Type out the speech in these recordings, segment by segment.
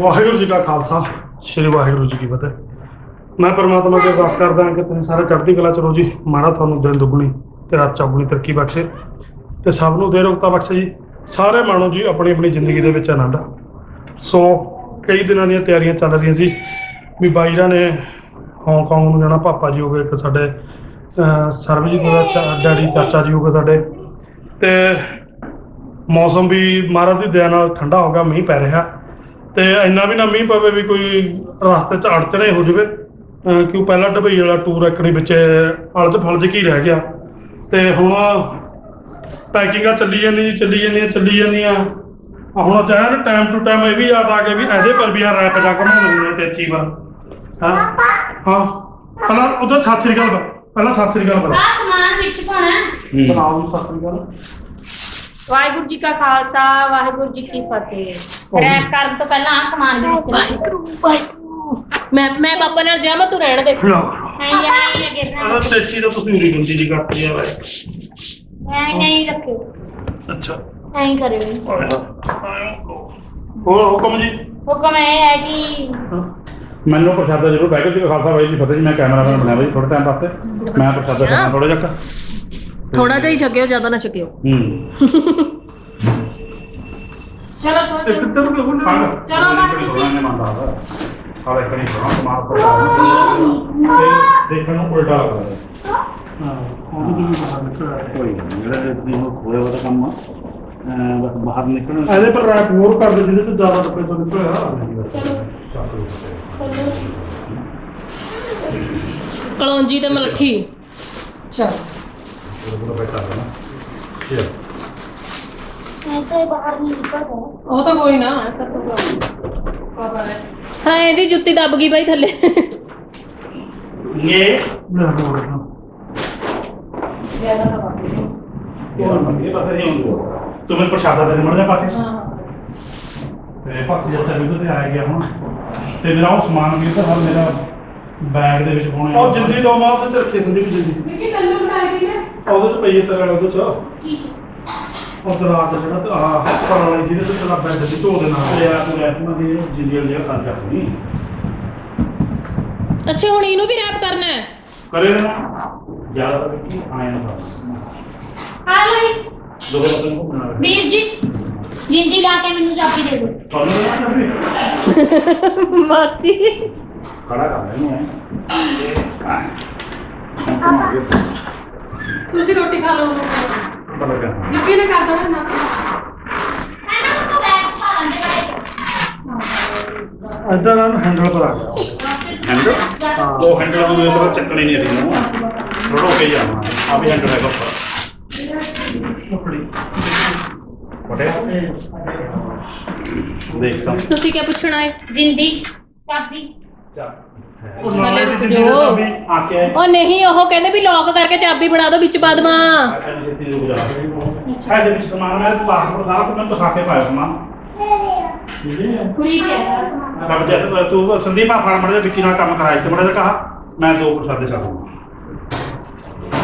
ਵਾਹਿਗੁਰੂ ਜੀ ਕਾ ਖਾਲਸਾ ਸ੍ਰੀ ਵਾਹਿਗੁਰੂ ਜੀ ਕੀ ਫਤਿਹ। ਮੈਂ ਪਰਮਾਤਮਾ ਅੱਗੇ ਅਰਦਾਸ ਕਰਦਾ ਹਾਂ ਕਿ ਤੁਸੀਂ ਸਾਰੇ ਚੜ੍ਹਦੀ ਕਲਾ ਚ ਰਹੋ ਜੀ। ਮਹਾਰਾਜ ਤੁਹਾਨੂੰ ਦਿਨ ਦੁੱਗਣੀ ਤੇ ਰਾਤ ਚੌਗੁਣੀ ਤਰੱਕੀ ਬਖਸ਼ੇ। ਤੇ ਸਭ ਨੂੰ ਦੇ ਰੋਗਤਾ ਬਖਸ਼ੇ ਜੀ। ਸਾਰੇ ਮਾਣੋ ਜੀ ਆਪਣੀ ਆਪਣੀ ਜ਼ਿੰਦਗੀ ਦੇ ਵਿੱਚ ਆਨੰਦ। ਸੋ ਕਈ ਦਿਨਾਂ ਦੀਆਂ ਤਿਆਰੀਆਂ ਚੱਲ ਰਹੀਆਂ ਸੀ ਵੀ ਬਾਈਰਾਂ ਨੇ ਹਾਂਗਕਾਂਗ ਨੂੰ ਜਾਣਾ ਪਾਪਾ ਜੀ ਹੋ ਗਏ ਇੱਕ ਸਾਡੇ ਅਹ, ਸਰਬਜੀਤ ਦਾ ਚਾ- ਡੈਡੀ ਚਾਚਾ ਜੀ ਹੋ ਗਏ ਸਾਡੇ। ਤੇ ਮੌਸਮ ਵੀ ਮਹਾਰਾਜ ਦੀ ਦਇਆ ਨਾਲ ਠੰਡਾ ਹੋ ਗਿਆ ਮੀਂਹ ਪੈ ਰਿਹਾ। ਤੇ ਇੰਨਾ ਵੀ ਨਾ ਮੀਂਹ ਪਵੇ ਵੀ ਕੋਈ ਰਸਤੇ 'ਚ ਅੜਚਣੇ ਹੋ ਜਾਵੇ ਕਿਉਂ ਪਹਿਲਾਂ ਡਬਈ ਵਾਲਾ ਟੂਰ ਇੱਕਣੀ ਵਿੱਚ ਅਲਝ ਫਲਜ ਕੀ ਰਹਿ ਗਿਆ। ਤੇ ਹੁਣ ਪੈਕਿੰਗਾਂ ਚੱਲੀ ਜਾਂਦੀਆਂ ਜੀ ਚੱਲੀ ਜਾਂਦੀਆਂ ਚੱਲੀ ਜਾਂਦੀਆਂ। ਹੁਣ ਚਾਹੇ ਨਾ ਟਾਈਮ ਟੂ ਟਾਈਮ ਇਹ ਵੀ ਯਾਦ ਆ ਗਿਆ ਵੀ ਇਹਦੇ ਪਰ ਵੀ ਆ ਰੈਪ ਜਾ ਹੁੰਦੇ ਤੇ ਅੱਛੀ ਵਾਰ ਹਾਂ? ਹਾਂ। ਪਹਿਲਾਂ ਉਧਰ ਸਤਿ ਸ੍ਰੀ ਅਕਾਲ। ਪਹਿਲਾਂ ਸਤਿ ਸ੍ਰੀ ਅਕਾਲ ਆ ਸਮਾਨ ਵਿੱਚ। ਬਣਾਓ ਜੀ ਸਤਿ ਸ੍ਰੀ ਅਕਾਲ। ਵਾਹਿਗੁਰੂ ਜੀ ਕਾ ਖਾਲਸਾ ਵਾਹਿਗੁਰੂ ਜੀ ਕੀ ਫਤਿਹ। ਰੈਪ ਕਰਨ ਤੋਂ ਪਹਿਲਾਂ ਆ ਸਮਾਨ ਵੀ ਵਿੱਚ ਵਾਹਿਗੁਰੂ ਵਾਹਿਗੁਰੂ। ਮੈਂ ਮੈਂ ਪਾਪਾ ਨਾਲ ਜਾਵਾਂ ਤੂੰ ਰਹਿਣ ਦੇ। ਲਓ ਨਹੀਂ ਅੱਗੇ ਤੁਸੀਂ ਕਰਤੀ ਆ ਬਾਈ ਰੱਖਿਓ। ਅੱਛਾ। ਨਹੀਂ ਕਰਿਓ। ਹੋਰ ਹੁਕਮ ਜੀ? ਹੁਕਮ ਇਹ ਹੈ ਕਿ ਮੈਨੂੰ ਪ੍ਰਸ਼ਾਦਾ ਜ਼ਰੂਰ ਬੈਠੋ ਜੀ ਖਾਲਸਾ ਬਾਈ ਜੀ ਫਤਿਹ ਜੀ ਮੈਂ ਕੈਮਰਾਮੈਨ ਬਣਿਆ ਬਾਈ ਥੋੜੇ ਟਾਈਮ ਵਾਸਤੇ। ਮੈਂ ਪ੍ਰਸ਼ਾਦਾ ਖਾਣਾ ਥੋੜਾ ਜਿਹਾ ਥੋੜਾ ਜਿਹਾ ਹੀ ਛਕਿਓ ਜ਼ਿਆਦਾ ਨਾ ਛਕਿਓ। ਹੂੰ। ਚਲੋ ਇੱਕ ਛੋਟੇ ਤੇ ਵੀ ਹੁਣ ਚਲੋ ਬਸ ਤੁਸੀਂ- ਨੇ ਮੰਨਦਾ ਹੈ ਹਾਲੇ ਕਰੀ ਬਣਾ ਸਮਾਨ ਪਰ ਤੇ ਦੇਖਣ ਨੂੰ ਉਲਟਾ ਲੱਗਦਾ ਹੈ ਹਾਂ ਉਹਦੇ ਵੀ ਬਾਹਰ ਨਿਕਲ ਆਇਆ ਕੋਈ ਨਹੀਂ ਜਿਹੜਾ ਤੁਸੀਂ ਉਹ ਖੋਇਆ ਉਹਦਾ ਕੰਮ ਆ। ਅਹ ਬਸ ਬਾਹਰ ਨਿਕਲਣ। ਇਹਦੇ ਪਰ ਰੈਪ ਹੋਰ ਕਰ ਦੇ ਜਿਹਦੇ ਤੇ ਜ਼ਿਆਦਾ ਟੱਪੇ ਤੋਂ ਨਿਕਲਿਆ ਕਲੌਂਜੀ ਤੇ ਮਲੱਠੀ। ਚਲ। ਐਸੇ ਬਾਹਰ ਨਹੀਂ ਨਿਕਲਦਾ ਉਹ ਤਾਂ ਕੋਈ ਨਾ ਹਾਂ। ਇਹਦੀ ਜੁੱਤੀ ਦੱਬ ਗਈ ਬਾਈ ਥੱਲੇ। ਇਹ? ਮੈਂ ਹੋਰ ਨਾ। ਇਹ ਬਸ ਨਹੀਂ ਹੁੰਦੀ ਤੂੰ ਮੈਨੂੰ ਪ੍ਰਸ਼ਾਦਾ ਦੇ ਮੜ ਜਾ ਪਾ ਕੇ। ਤੇ ਭਗਤ ਜੀ ਚੱਲ ਤੇ ਆ ਗਿਆ ਹੁਣ। ਤੇ ਮੇਰਾ ਉਹ ਸਮਾਨ ਵੀ ਤਾਂ ਹਰ ਮੇਰਾ ਬੈਗ ਦੇ ਵਿੱਚ ਪਾਉਣਾ ਉਹ ਜਿੰਦੀ ਦੋ ਮਾਂ ਤੇ ਰੱਖੀ ਸੰਦੀਪ ਜਿੰਦੀ। ਕਿ ਤੈਨੂੰ ਬਣਾਈ ਦੀ ਨੇ ਉਹਦੇ ਚ ਪਈ ਤੇਰੇ ਉਹਦੇ ਚ। ਕੀ ਉਹ ਦਰਾਜ ਜਿਹੜਾ ਤੇ ਆਹ ਹਸਪਤਾਲ ਵਾਲੀ ਜਿਹਦੇ ਤੇ ਤੇਰਾ ਬੈੱਡ ਦੀ ਢੋ ਦੇ ਨਾਲ। ਤੇ ਆ ਤੂੰ ਰਹਿ ਤੂੰ ਦੀ ਜਿੰਦੀ ਵਾਲੀ ਖਾਂ ਚੱਕਣੀ ਅੱਛਾ ਹੁਣ ਇਹਨੂੰ ਵੀ ਰੈਪ ਕਰਨਾ ਹੈ? ਕਰੇ ਨਾ। ਜ਼ਿਆਦਾ ਕੀ ਆਇਆ ਨਾ ਹਾਂ ਲਈ ਦੋ ਬੰਦੇ ਨੂੰ ਬਣਾ ਵੀਰ ਜੀ ਜਿੰਦੀ ਲਾ ਕੇ ਮੈਨੂੰ ਚਾਬੀ ਦੇ ਦਿਓ। ਤੁਹਾਨੂੰ ਨਾ ਕਰਦੀ ਮਾਚੀ ਖੜਾ ਕਰ ਲੈਣੀ ਹੈ ਤੁਸੀਂ ਰੋਟੀ ਖਾ ਲਓ ਬੜਾ ਗਿਆ ਯੂਪੀ ਨੇ ਕਰ ਦੇਣਾ ਨਾ ਮੈਂ ਤਾਂ ਬੈਠ ਪਾ ਲੈਂਦੇ ਬਾਈ ਇੱਧਰ ਨਾਲ ਹੈਂਡਲ ਪਰ ਆ ਗਿਆ ਹੈਂਡਲ ਹਾਂ ਉਹ ਹੈਂਡਲ ਨੂੰ ਇਹ ਤਰ੍ਹਾਂ ਚੱਕਣੀ ਨਹੀਂ ਰਹੀ ਨੂੰ ਰੋੜੋ ਕੇ ਜਾਣਾ ਆ ਵੀ ਹੈਂਡਲ ਤੁਸੀਂ ਚਾਬੀ ਉਹ ਨਾਲੇ ਦੀ ਜਿੰਦੀ ਜੋ। ਦਾ ਵੀ ਆ ਕੇ। ਉਹ ਨਹੀਂ ਉਹ ਕਹਿੰਦੇ ਵੀ ਲੌਕ ਕਰਕੇ ਚਾਬੀ ਬਣਾ ਦਿਓ ਵਿੱਚ ਪਾ ਦੇਵਾਂ। ਹੈ ਦੇ ਵਿੱਚ ਸਮਾਨ ਹੈ ਪਾਸਪੋਰਟ ਸਾਰਾ ਕੁਝ ਮੈਂ ਦਿਖਾ ਕੇ ਪਾਇਆ ਸਮਾਨ। ਪੂਰੀ ਹੈ। ਰੱਬ ਜੇ ਤੂੰ ਸੰਦੀਪ ਆ ਫੜ ਮੜ ਦੇ ਵਿੱਕੀ ਨਾਲ ਕੰਮ ਕਰਾਇਆ ਸੀ ਮੜਾ ਜਿਹਾ ਕਹਾ ਮੈਂ ਦੋ ਪ੍ਰਸ਼ਾਦੇ ਲਵਾਂ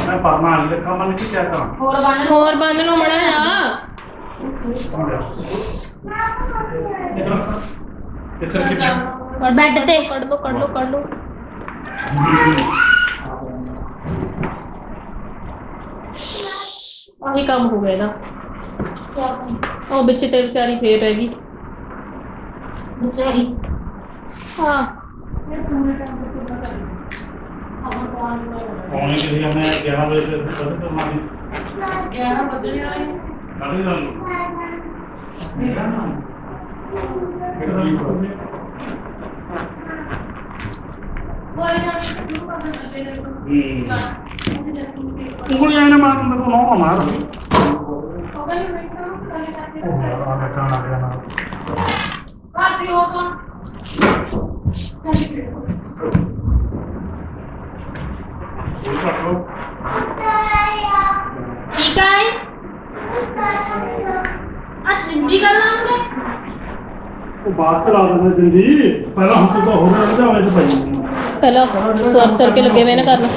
ਮੈਂ ਪਰਮਾ ਨਹੀਂ ਰੱਖਾ ਮਨ ਕੀ ਕਿਆ ਕਰਾਂ? ਹੋਰ ਬੰਨ ਹੋਰ ਬੰਨ ਲਓ ਮੜਾ ਜਾ। ਇੱਥੇ ਕਿ ਔਰ ਬੈੱਡ ਤੇ। ਕੱਢ ਲਓ ਕੱਢ ਲਓ ਕੱਢ ਲਓ ਆਹੀ ਕੰਮ ਹੋ ਗਿਆ ਇਹਦਾ। ਉਹ ਵਿੱਚ ਤੇ ਵਿਚਾਰੀ ਫੇਰ ਰਹਿ ਗਈ। ਵਿਚਾਰੀ? ਹਾਂ। ਪੌਣੇ ਕਿ ਹਮਨੇ 11 ਵਜੇ ਤੇ ਕਦੋਂ ਤੋਂ ਮਾਰੀ 11 ਵਜੇ ਆਏ ਕਾਹਦੀ ਗੱਲ ਕੋਈ ਨਾ ਸ਼ੁਰੂ ਕਰਨਾ ਚੱਲੇ ਨੇ ਉਂਗਲੀਆਂ ਇਹਨੇ ਮਾਰ ਦਿੰਦਾ ਤੂੰ ਨਾ ਮਾਰ ਉਹ ਕਹਿੰਦੇ ਬੈਠਾ ਕਰੇ ਕਰਕੇ ਉਹ ਯਾਰ ਆ ਬੈਠਾ ਨਾ ਗਿਆ ਨਾ ਬਾਸੀ ਹੋ। ਤਾਂ ਇਹ ਕੱਟ ਲਓ। ਠੀਕ ਹੈ ਆ ਜਿੰਦੀ ਕਰ ਲਾਂਗੇ। ਉਹ ਬਾਅਦ ਚ ਲਾ ਦਿੰਦਾ ਜਿੰਦੀ। ਪਹਿਲਾਂ ਹੁਣ ਤਾਂ ਹੋ ਰਿਹਾ ਜਾਂ ਵਿੱਚ ਪਈ ਪਹਿਲਾਂ ਸਵਰ ਸਰ ਕੇ ਲੱਗੇ ਹੋਏ ਨੇ ਕਰਨ।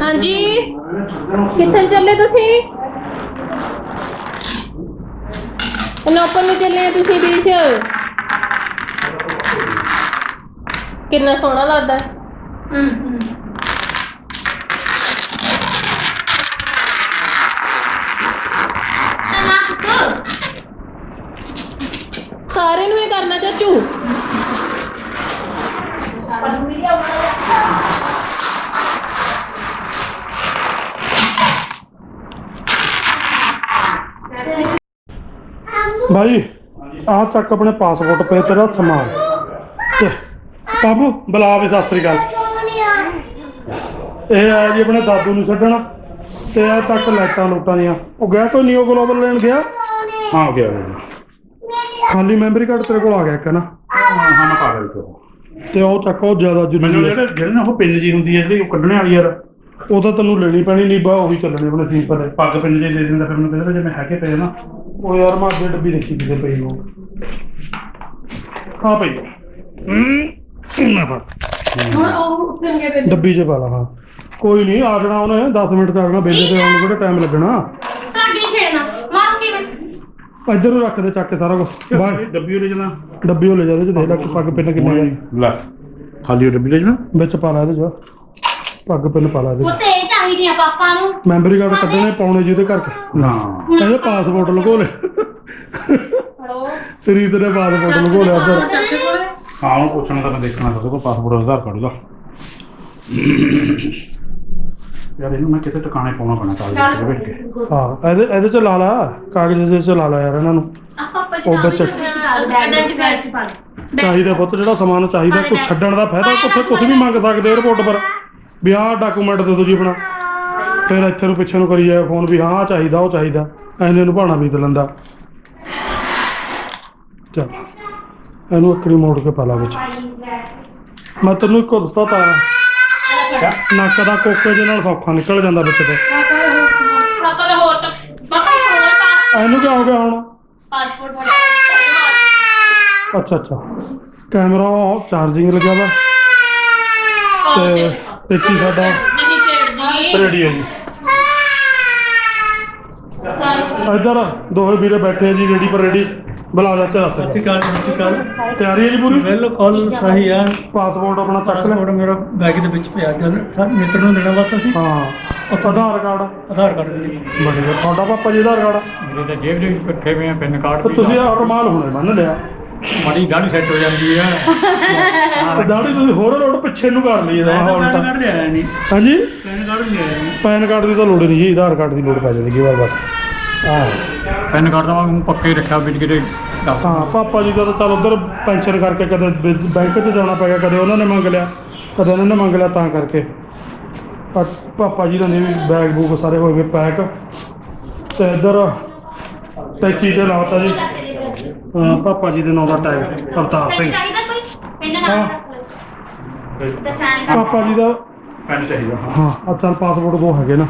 ਹਾਂਜੀ। ਕਿੱਥੇ ਚੱਲੇ ਤੁਸੀਂ? ਨੋਪਨ ਨੂੰ ਚੱਲੇ ਆ ਤੁਸੀਂ ਬੀਚ। ਕਿੰਨਾ ਸੋਹਣਾ ਲੱਗਦਾ। ਹੂੰ। ਕਰਨਾ ਭਾਈ ਆਹ ਚੱਕ ਆਪਣੇ ਪਾਸਪੋਰਟ ਪੇ ਤੇਰਾ ਸਮਾਨ ਤੇ ਬਾਬੂ, ਬੁਲਾ ਵੀ, ਸਤਿ ਸ੍ਰੀ ਅਕਾਲ। ਇਹ ਆ ਜੀ ਆਪਣੇ ਦਾਦੂ ਨੂੰ ਛੱਡਣ। ਤੇ ਆ ਤੱਕ ਲਾਈਟਾਂ ਲੂਟਾਂ ਦੀਆਂ। ਉਹ ਗਿਆ ਕੋਈ ਨਿਊ ਗਲੋਬਲ ਲੈਣ ਗਿਆ? ਹਾਂ ਗਿਆ ਗਿਆ। ਖਾਲੀ ਮੈਮਰੀ ਕਾਰਡ ਤੇਰੇ ਕੋਲ ਆ ਗਿਆ ਇੱਕ ਨਾ। ਹਾਂ ਹਾਂ ਮੈਂ ਪਾ ਲਿਆ ਇੱਕ ਤੇ ਉਹ ਚੱਕ ਉਹ ਜ਼ਿਆਦਾ ਮੈਨੂੰ ਜ਼ਰੂਰੀ ਹੈ। ਜਿਹੜੇ ਜਿਹੜੇ ਨਾ ਉਹ ਪਿੰਨ ਜੀ ਹੁੰਦੀ ਹੈ ਜਿਹੜੀ ਉਹ ਕੱਢਣੇ ਵਾਲੀ ਯਾਰ ਉਹ ਤਾਂ ਤੈਨੂੰ ਲੈਣੀ ਪੈਣੀ ਨਹੀਂ ਬਾ ਉਹੀ ਚੱਲਣੇ ਆਪਣੇ ਸਿੰਪਲ ਹੈ ਪੱਗ ਪਿੰਨ ਜੇ ਦੇ ਦਿੰਦਾ ਫਿਰ ਮੈਨੂੰ ਕਹਿੰਦਾ ਜੇ ਮੈਂ ਹੈਗੇ ਪਏ ਨਾ। ਉਹ ਯਾਰ ਮੈਂ ਅੱਗੇ ਡੱਬੀ ਦੇਖੀ ਕਿਤੇ ਪਈ ਉਹ ਹਾਂ ਪਈ ਹੂੰ ਨਾ ਫੜ ਹੁਣ ਉਹ ਉੱਠਣਗੇ ਬਿੰਦ ਡੱਬੀ 'ਚ ਪਾ ਲਾ ਹਾਂ। ਕੋਈ ਨਹੀਂ ਆ ਜਾਣਾ ਉਹਨੇ 10 ਮਿੰਟ ਤੱਕ ਨਾ ਬੇਲੇ ਤੇ ਆਉਣ ਨੂੰ ਕਿਹੜਾ ਟਾਈਮ ਲੱਗਣਾ ਕਾਂਡੀ ਛੇੜਨਾ ਮਾਰੂੰਗੀ ਮੈਂ ਇੱਧਰ ਨੂੰ ਰੱਖ ਦੇ ਚੱਕ ਕੇ ਸਾਰਾ ਕੁਝ ਬਾਹਰ। ਡੱਬੀ ਉਹ ਲੈ। ਜਾਣਾ ਡੱਬੀ ਉਹ ਲੈ ਜਾ ਇਹਦੇ 'ਚ ਦੇਖ ਲੈ ਕਿ ਪੱਗ ਪਿੰਨ ਕਿੰਨੇ ਆ। ਲੈ। ਖਾਲੀ ਉਹ ਡੱਬੀ ਲੈ ਜਾਣਾ ਵਿੱਚ ਪਾ ਲਾ ਇਹਦੇ 'ਚ। ਪੱਗ ਪਿੰਨ ਪਾ ਲਾ ਇਹਦੇ 'ਚ। ਪੁੱਤ ਇਹ ਚਾਹੀਦੀਆਂ ਪਾਪਾ ਨੂੰ। ਮੈਮਰੀ ਕਾਰਡ ਕੱਢਣੇ ਪਾਉਣੇ ਜਿਹਦੇ ਕਰਕੇ। ਹਾਂ ਇਹਦੇ ਪਾਸਪੋਰਟ ਲਗੋ ਲੈ। ਹਲੋ ਤੇਰੀ ਤੇਰੇ ਪਾਸਪੋਰਟ ਲਗੋ ਲਿਆ ਉੱਧਰ ਚਾਚੇ ਕੋਲ। ਹਾਂ ਉਹ ਪੁੱਛਣਾ ਤਾਂ ਮੈਂ ਦੇਖਣਾ ਤਾਂ ਉਹਦਾ ਪਾਸਪੋਰਟ ਆਧਾਰ ਕਾਰਡ ਦਾ। ਯਾਰ ਇਹਨੂੰ ਮੈਂ ਕਿਸੇ ਟਿਕਾਣੇ ਪਾਉਣਾ ਪੈਣਾ ਕਾਗਜ਼ ਤੇ ਬੈਠ ਕੇ। ਹਾਂ ਇਹਦੇ ਇਹਦੇ 'ਚ ਲਾ ਲਾ ਕਾਗਜ਼ ਜਿਹੇ 'ਚ ਲਾ ਲਾ ਯਾਰ ਇਹਨਾਂ ਨੂੰ। ਪਾਪਾ ਜੀ ਉਹ ਨਾਲ ਬੱਚਾ- ਆਈਡੈਂਟੀਫਾਈ ਚ ਪਾ ਲੈ ਚਾਹੀਦਾ ਪੁੱਤ ਜਿਹੜਾ ਸਮਾਨ ਚਾਹੀਦਾ ਕੋਈ ਛੱਡਣ ਦਾ ਫਾਇਦਾ ਕੁਛ ਕੁਝ ਵੀ ਮੰਗ ਸਕਦੇ 에어ਪੋਰਟ ਪਰ। ਵੀ ਆਹ ਡਾਕੂਮੈਂਟ ਦੇ ਦਿਓ ਜੀ ਆਪਣਾ। ਫਿਰ ਇੱਥੇ ਨੂੰ ਪਿੱਛੇ ਨੂੰ ਕਰੀ ਜਾਏ ਫੋਨ ਵੀ ਹਾਂ ਚਾਹੀਦਾ ਉਹ ਚਾਹੀਦਾ। ਐਨੇ ਨੂੰ ਭਾਣਾ ਬੀਤ ਲੈਂਦਾ। ਚੱਲ ਇਹਨੂੰ ਇੱਕੜੀ ਮੋੜ ਕੇ ਪਾ ਲਾ ਵਿੱਚ। ਮੈਂ ਤੈਨੂੰ ਇੱਕੋ ਦਿੱਤਾ ਤਾਂ। ਨੱਕ ਦਾ ਕੋਕੇ ਦੇ ਨਾਲ ਸੌਖਾ ਨਿਕਲ ਜਾਂਦਾ ਵਿੱਚ ਤੇ। ਪਾਪਾ ਦਾ ਹੋਰ ਤਾਂ ਪਾਪਾ ਹੋਰ ਤਾਂ ਇਹਨੂੰ ਕੀ ਹੋ ਗਿਆ ਹੁਣ? ਪਾਸਪੋਰਟ ਅੱਛਾ ਅੱਛਾ। ਕੈਮਰਾ ਚਾਰਜਿੰਗ ਲੱਗਿਆ ਵਾ। ਤੇ ਟੇਚੀ ਸਾਡਾ? ਨਹੀਂ ਛੇੜਦੀ। ਰੈਡੀ ਹੈ ਜੀ। ਇੱਧਰ ਦੋਵੇਂ ਵੀਰੇ ਬੈਠੇ ਆ ਜੀ ਰੈਡੀ ਪਰ ਰੈਡੀ। ਬੁਲਾ ਜਾ ਚਾ ਸਤਿ ਸ਼੍ਰੀ ਅਕਾਲ ਸਤਿ ਸ਼੍ਰੀ ਅਕਾਲ। ਤਿਆਰੀ ਹੈ ਜੀ ਪੂਰੀ? ਬਿਲਕੁਲ ਸਹੀ ਆ। ਪਾਸਪੋਰਟ ਆਪਣਾ ਚੱਕ ਲੈ। ਪਾਸਪੋਰਟ ਮੇਰਾ ਬੈਗ ਦੇ ਵਿੱਚ ਪਿਆ ਗਿਆ। ਸਰ ਮਿੱਤਰ ਨੂੰ ਦੇਣਾ ਬਸ ਅਸੀਂ? ਹਾਂ। ਉੱਥੇ ਆਧਾਰ ਕਾਰਡ। ਆਧਾਰ ਕਾਰਡ ਵੀ ਬੜੀਆ ਤੁਹਾਡਾ ਪਾਪਾ ਜੀ ਆਧਾਰ ਕਾਰਡ? ਮੇਰੇ ਤਾਂ ਜੇਬ ਦੇ ਵਿੱਚ ਰੱਖੇ ਹੋਏ ਆ ਪੈਨ ਕਾਰਡ ਤੇ ਤੁਸੀਂ ਆਹ ਰੁਮਾਲ ਹੁਣੇ ਬੰਨ ਲਿਆ। ਮਾੜੀ ਦਾੜੀ ਸੈੱਟ ਹੋ ਜਾਂਦੀ ਆ। ਤੇ ਦਾੜੀ ਤੁਸੀਂ ਹੋਰ ਰੋਡ ਪਿੱਛੇ ਨੂੰ ਕਰ ਲਈ ਇਹਦਾ ਮੈਂ ਤਾਂ ਹੁਣ ਪੈਨ ਤਾਂ ਕਾਰਡ ਲਿਆਇਆ ਨਹੀਂ। ਹਾਂਜੀ? ਪੈਨ ਕਾਰਡ ਨਹੀਂ ਆਇਆ ਪੈਨ ਕਾਰਡ ਦੀ ਤਾਂ ਲੋੜ ਨਹੀਂ ਜੀ ਆਧਾਰ ਕਾਰਡ ਦੀ ਲੋੜ ਪੈ ਜਾਂਦੀ ਵਾਰ ਬਸ ਹਾਂ ਪੈਨ ਕਾਰਡ ਦਾ ਮੈਂ ਪੱਕੇ ਰੱਖਿਆ ਵਿੱਚ ਕਿਤੇ ਦੱਸ ਹਾਂ ਪਾਪਾ ਜੀ ਦਾ ਤਾਂ ਚੱਲ ਉਧਰ ਪੈਨਸ਼ਨ ਕਰਕੇ ਕਦੇ ਬ- ਬੈਂਕ 'ਚ ਜਾਣਾ ਪੈ ਗਿਆ ਕਦੇ ਉਹਨਾਂ ਨੇ ਮੰਗ ਲਿਆ ਕਦੇ ਇਹਨਾਂ ਨੇ ਮੰਗ ਲਿਆ ਤਾਂ ਕਰਕੇ। ਪਰ ਪਾਪਾ ਜੀ ਦਾ ਨੇ ਵੀ ਬੈਗ ਬੂਗ ਸਾਰੇ ਹੋਏ ਵੇ ਪੈਕ। ਤੇ ਇੱਧਰ ਟੈਚੀ ਤੇ ਲਾਤਾ ਜੀ। ਅਹ ਪਾਪਾ ਜੀ ਦੇ ਨਾਂ ਦਾ ਟੈਗ ਅਵਤਾਰ ਸਿੰਘ। ਚਾਹੀਦਾ ਕੋਈ? ਪਿੰਨ ਹਾਂ। ਨਾਲ ਤੇ ਸਾਈਨ ਕਰ ਪਾਪਾ ਜੀ ਦਾ ਪੈਨ ਚਾਹੀਦਾ ਹਾਂ। ਹਾਂ ਆ ਚੱਲ ਪਾਸਪੋਰਟ ਦੋ ਹੈਗੇ ਨਾ।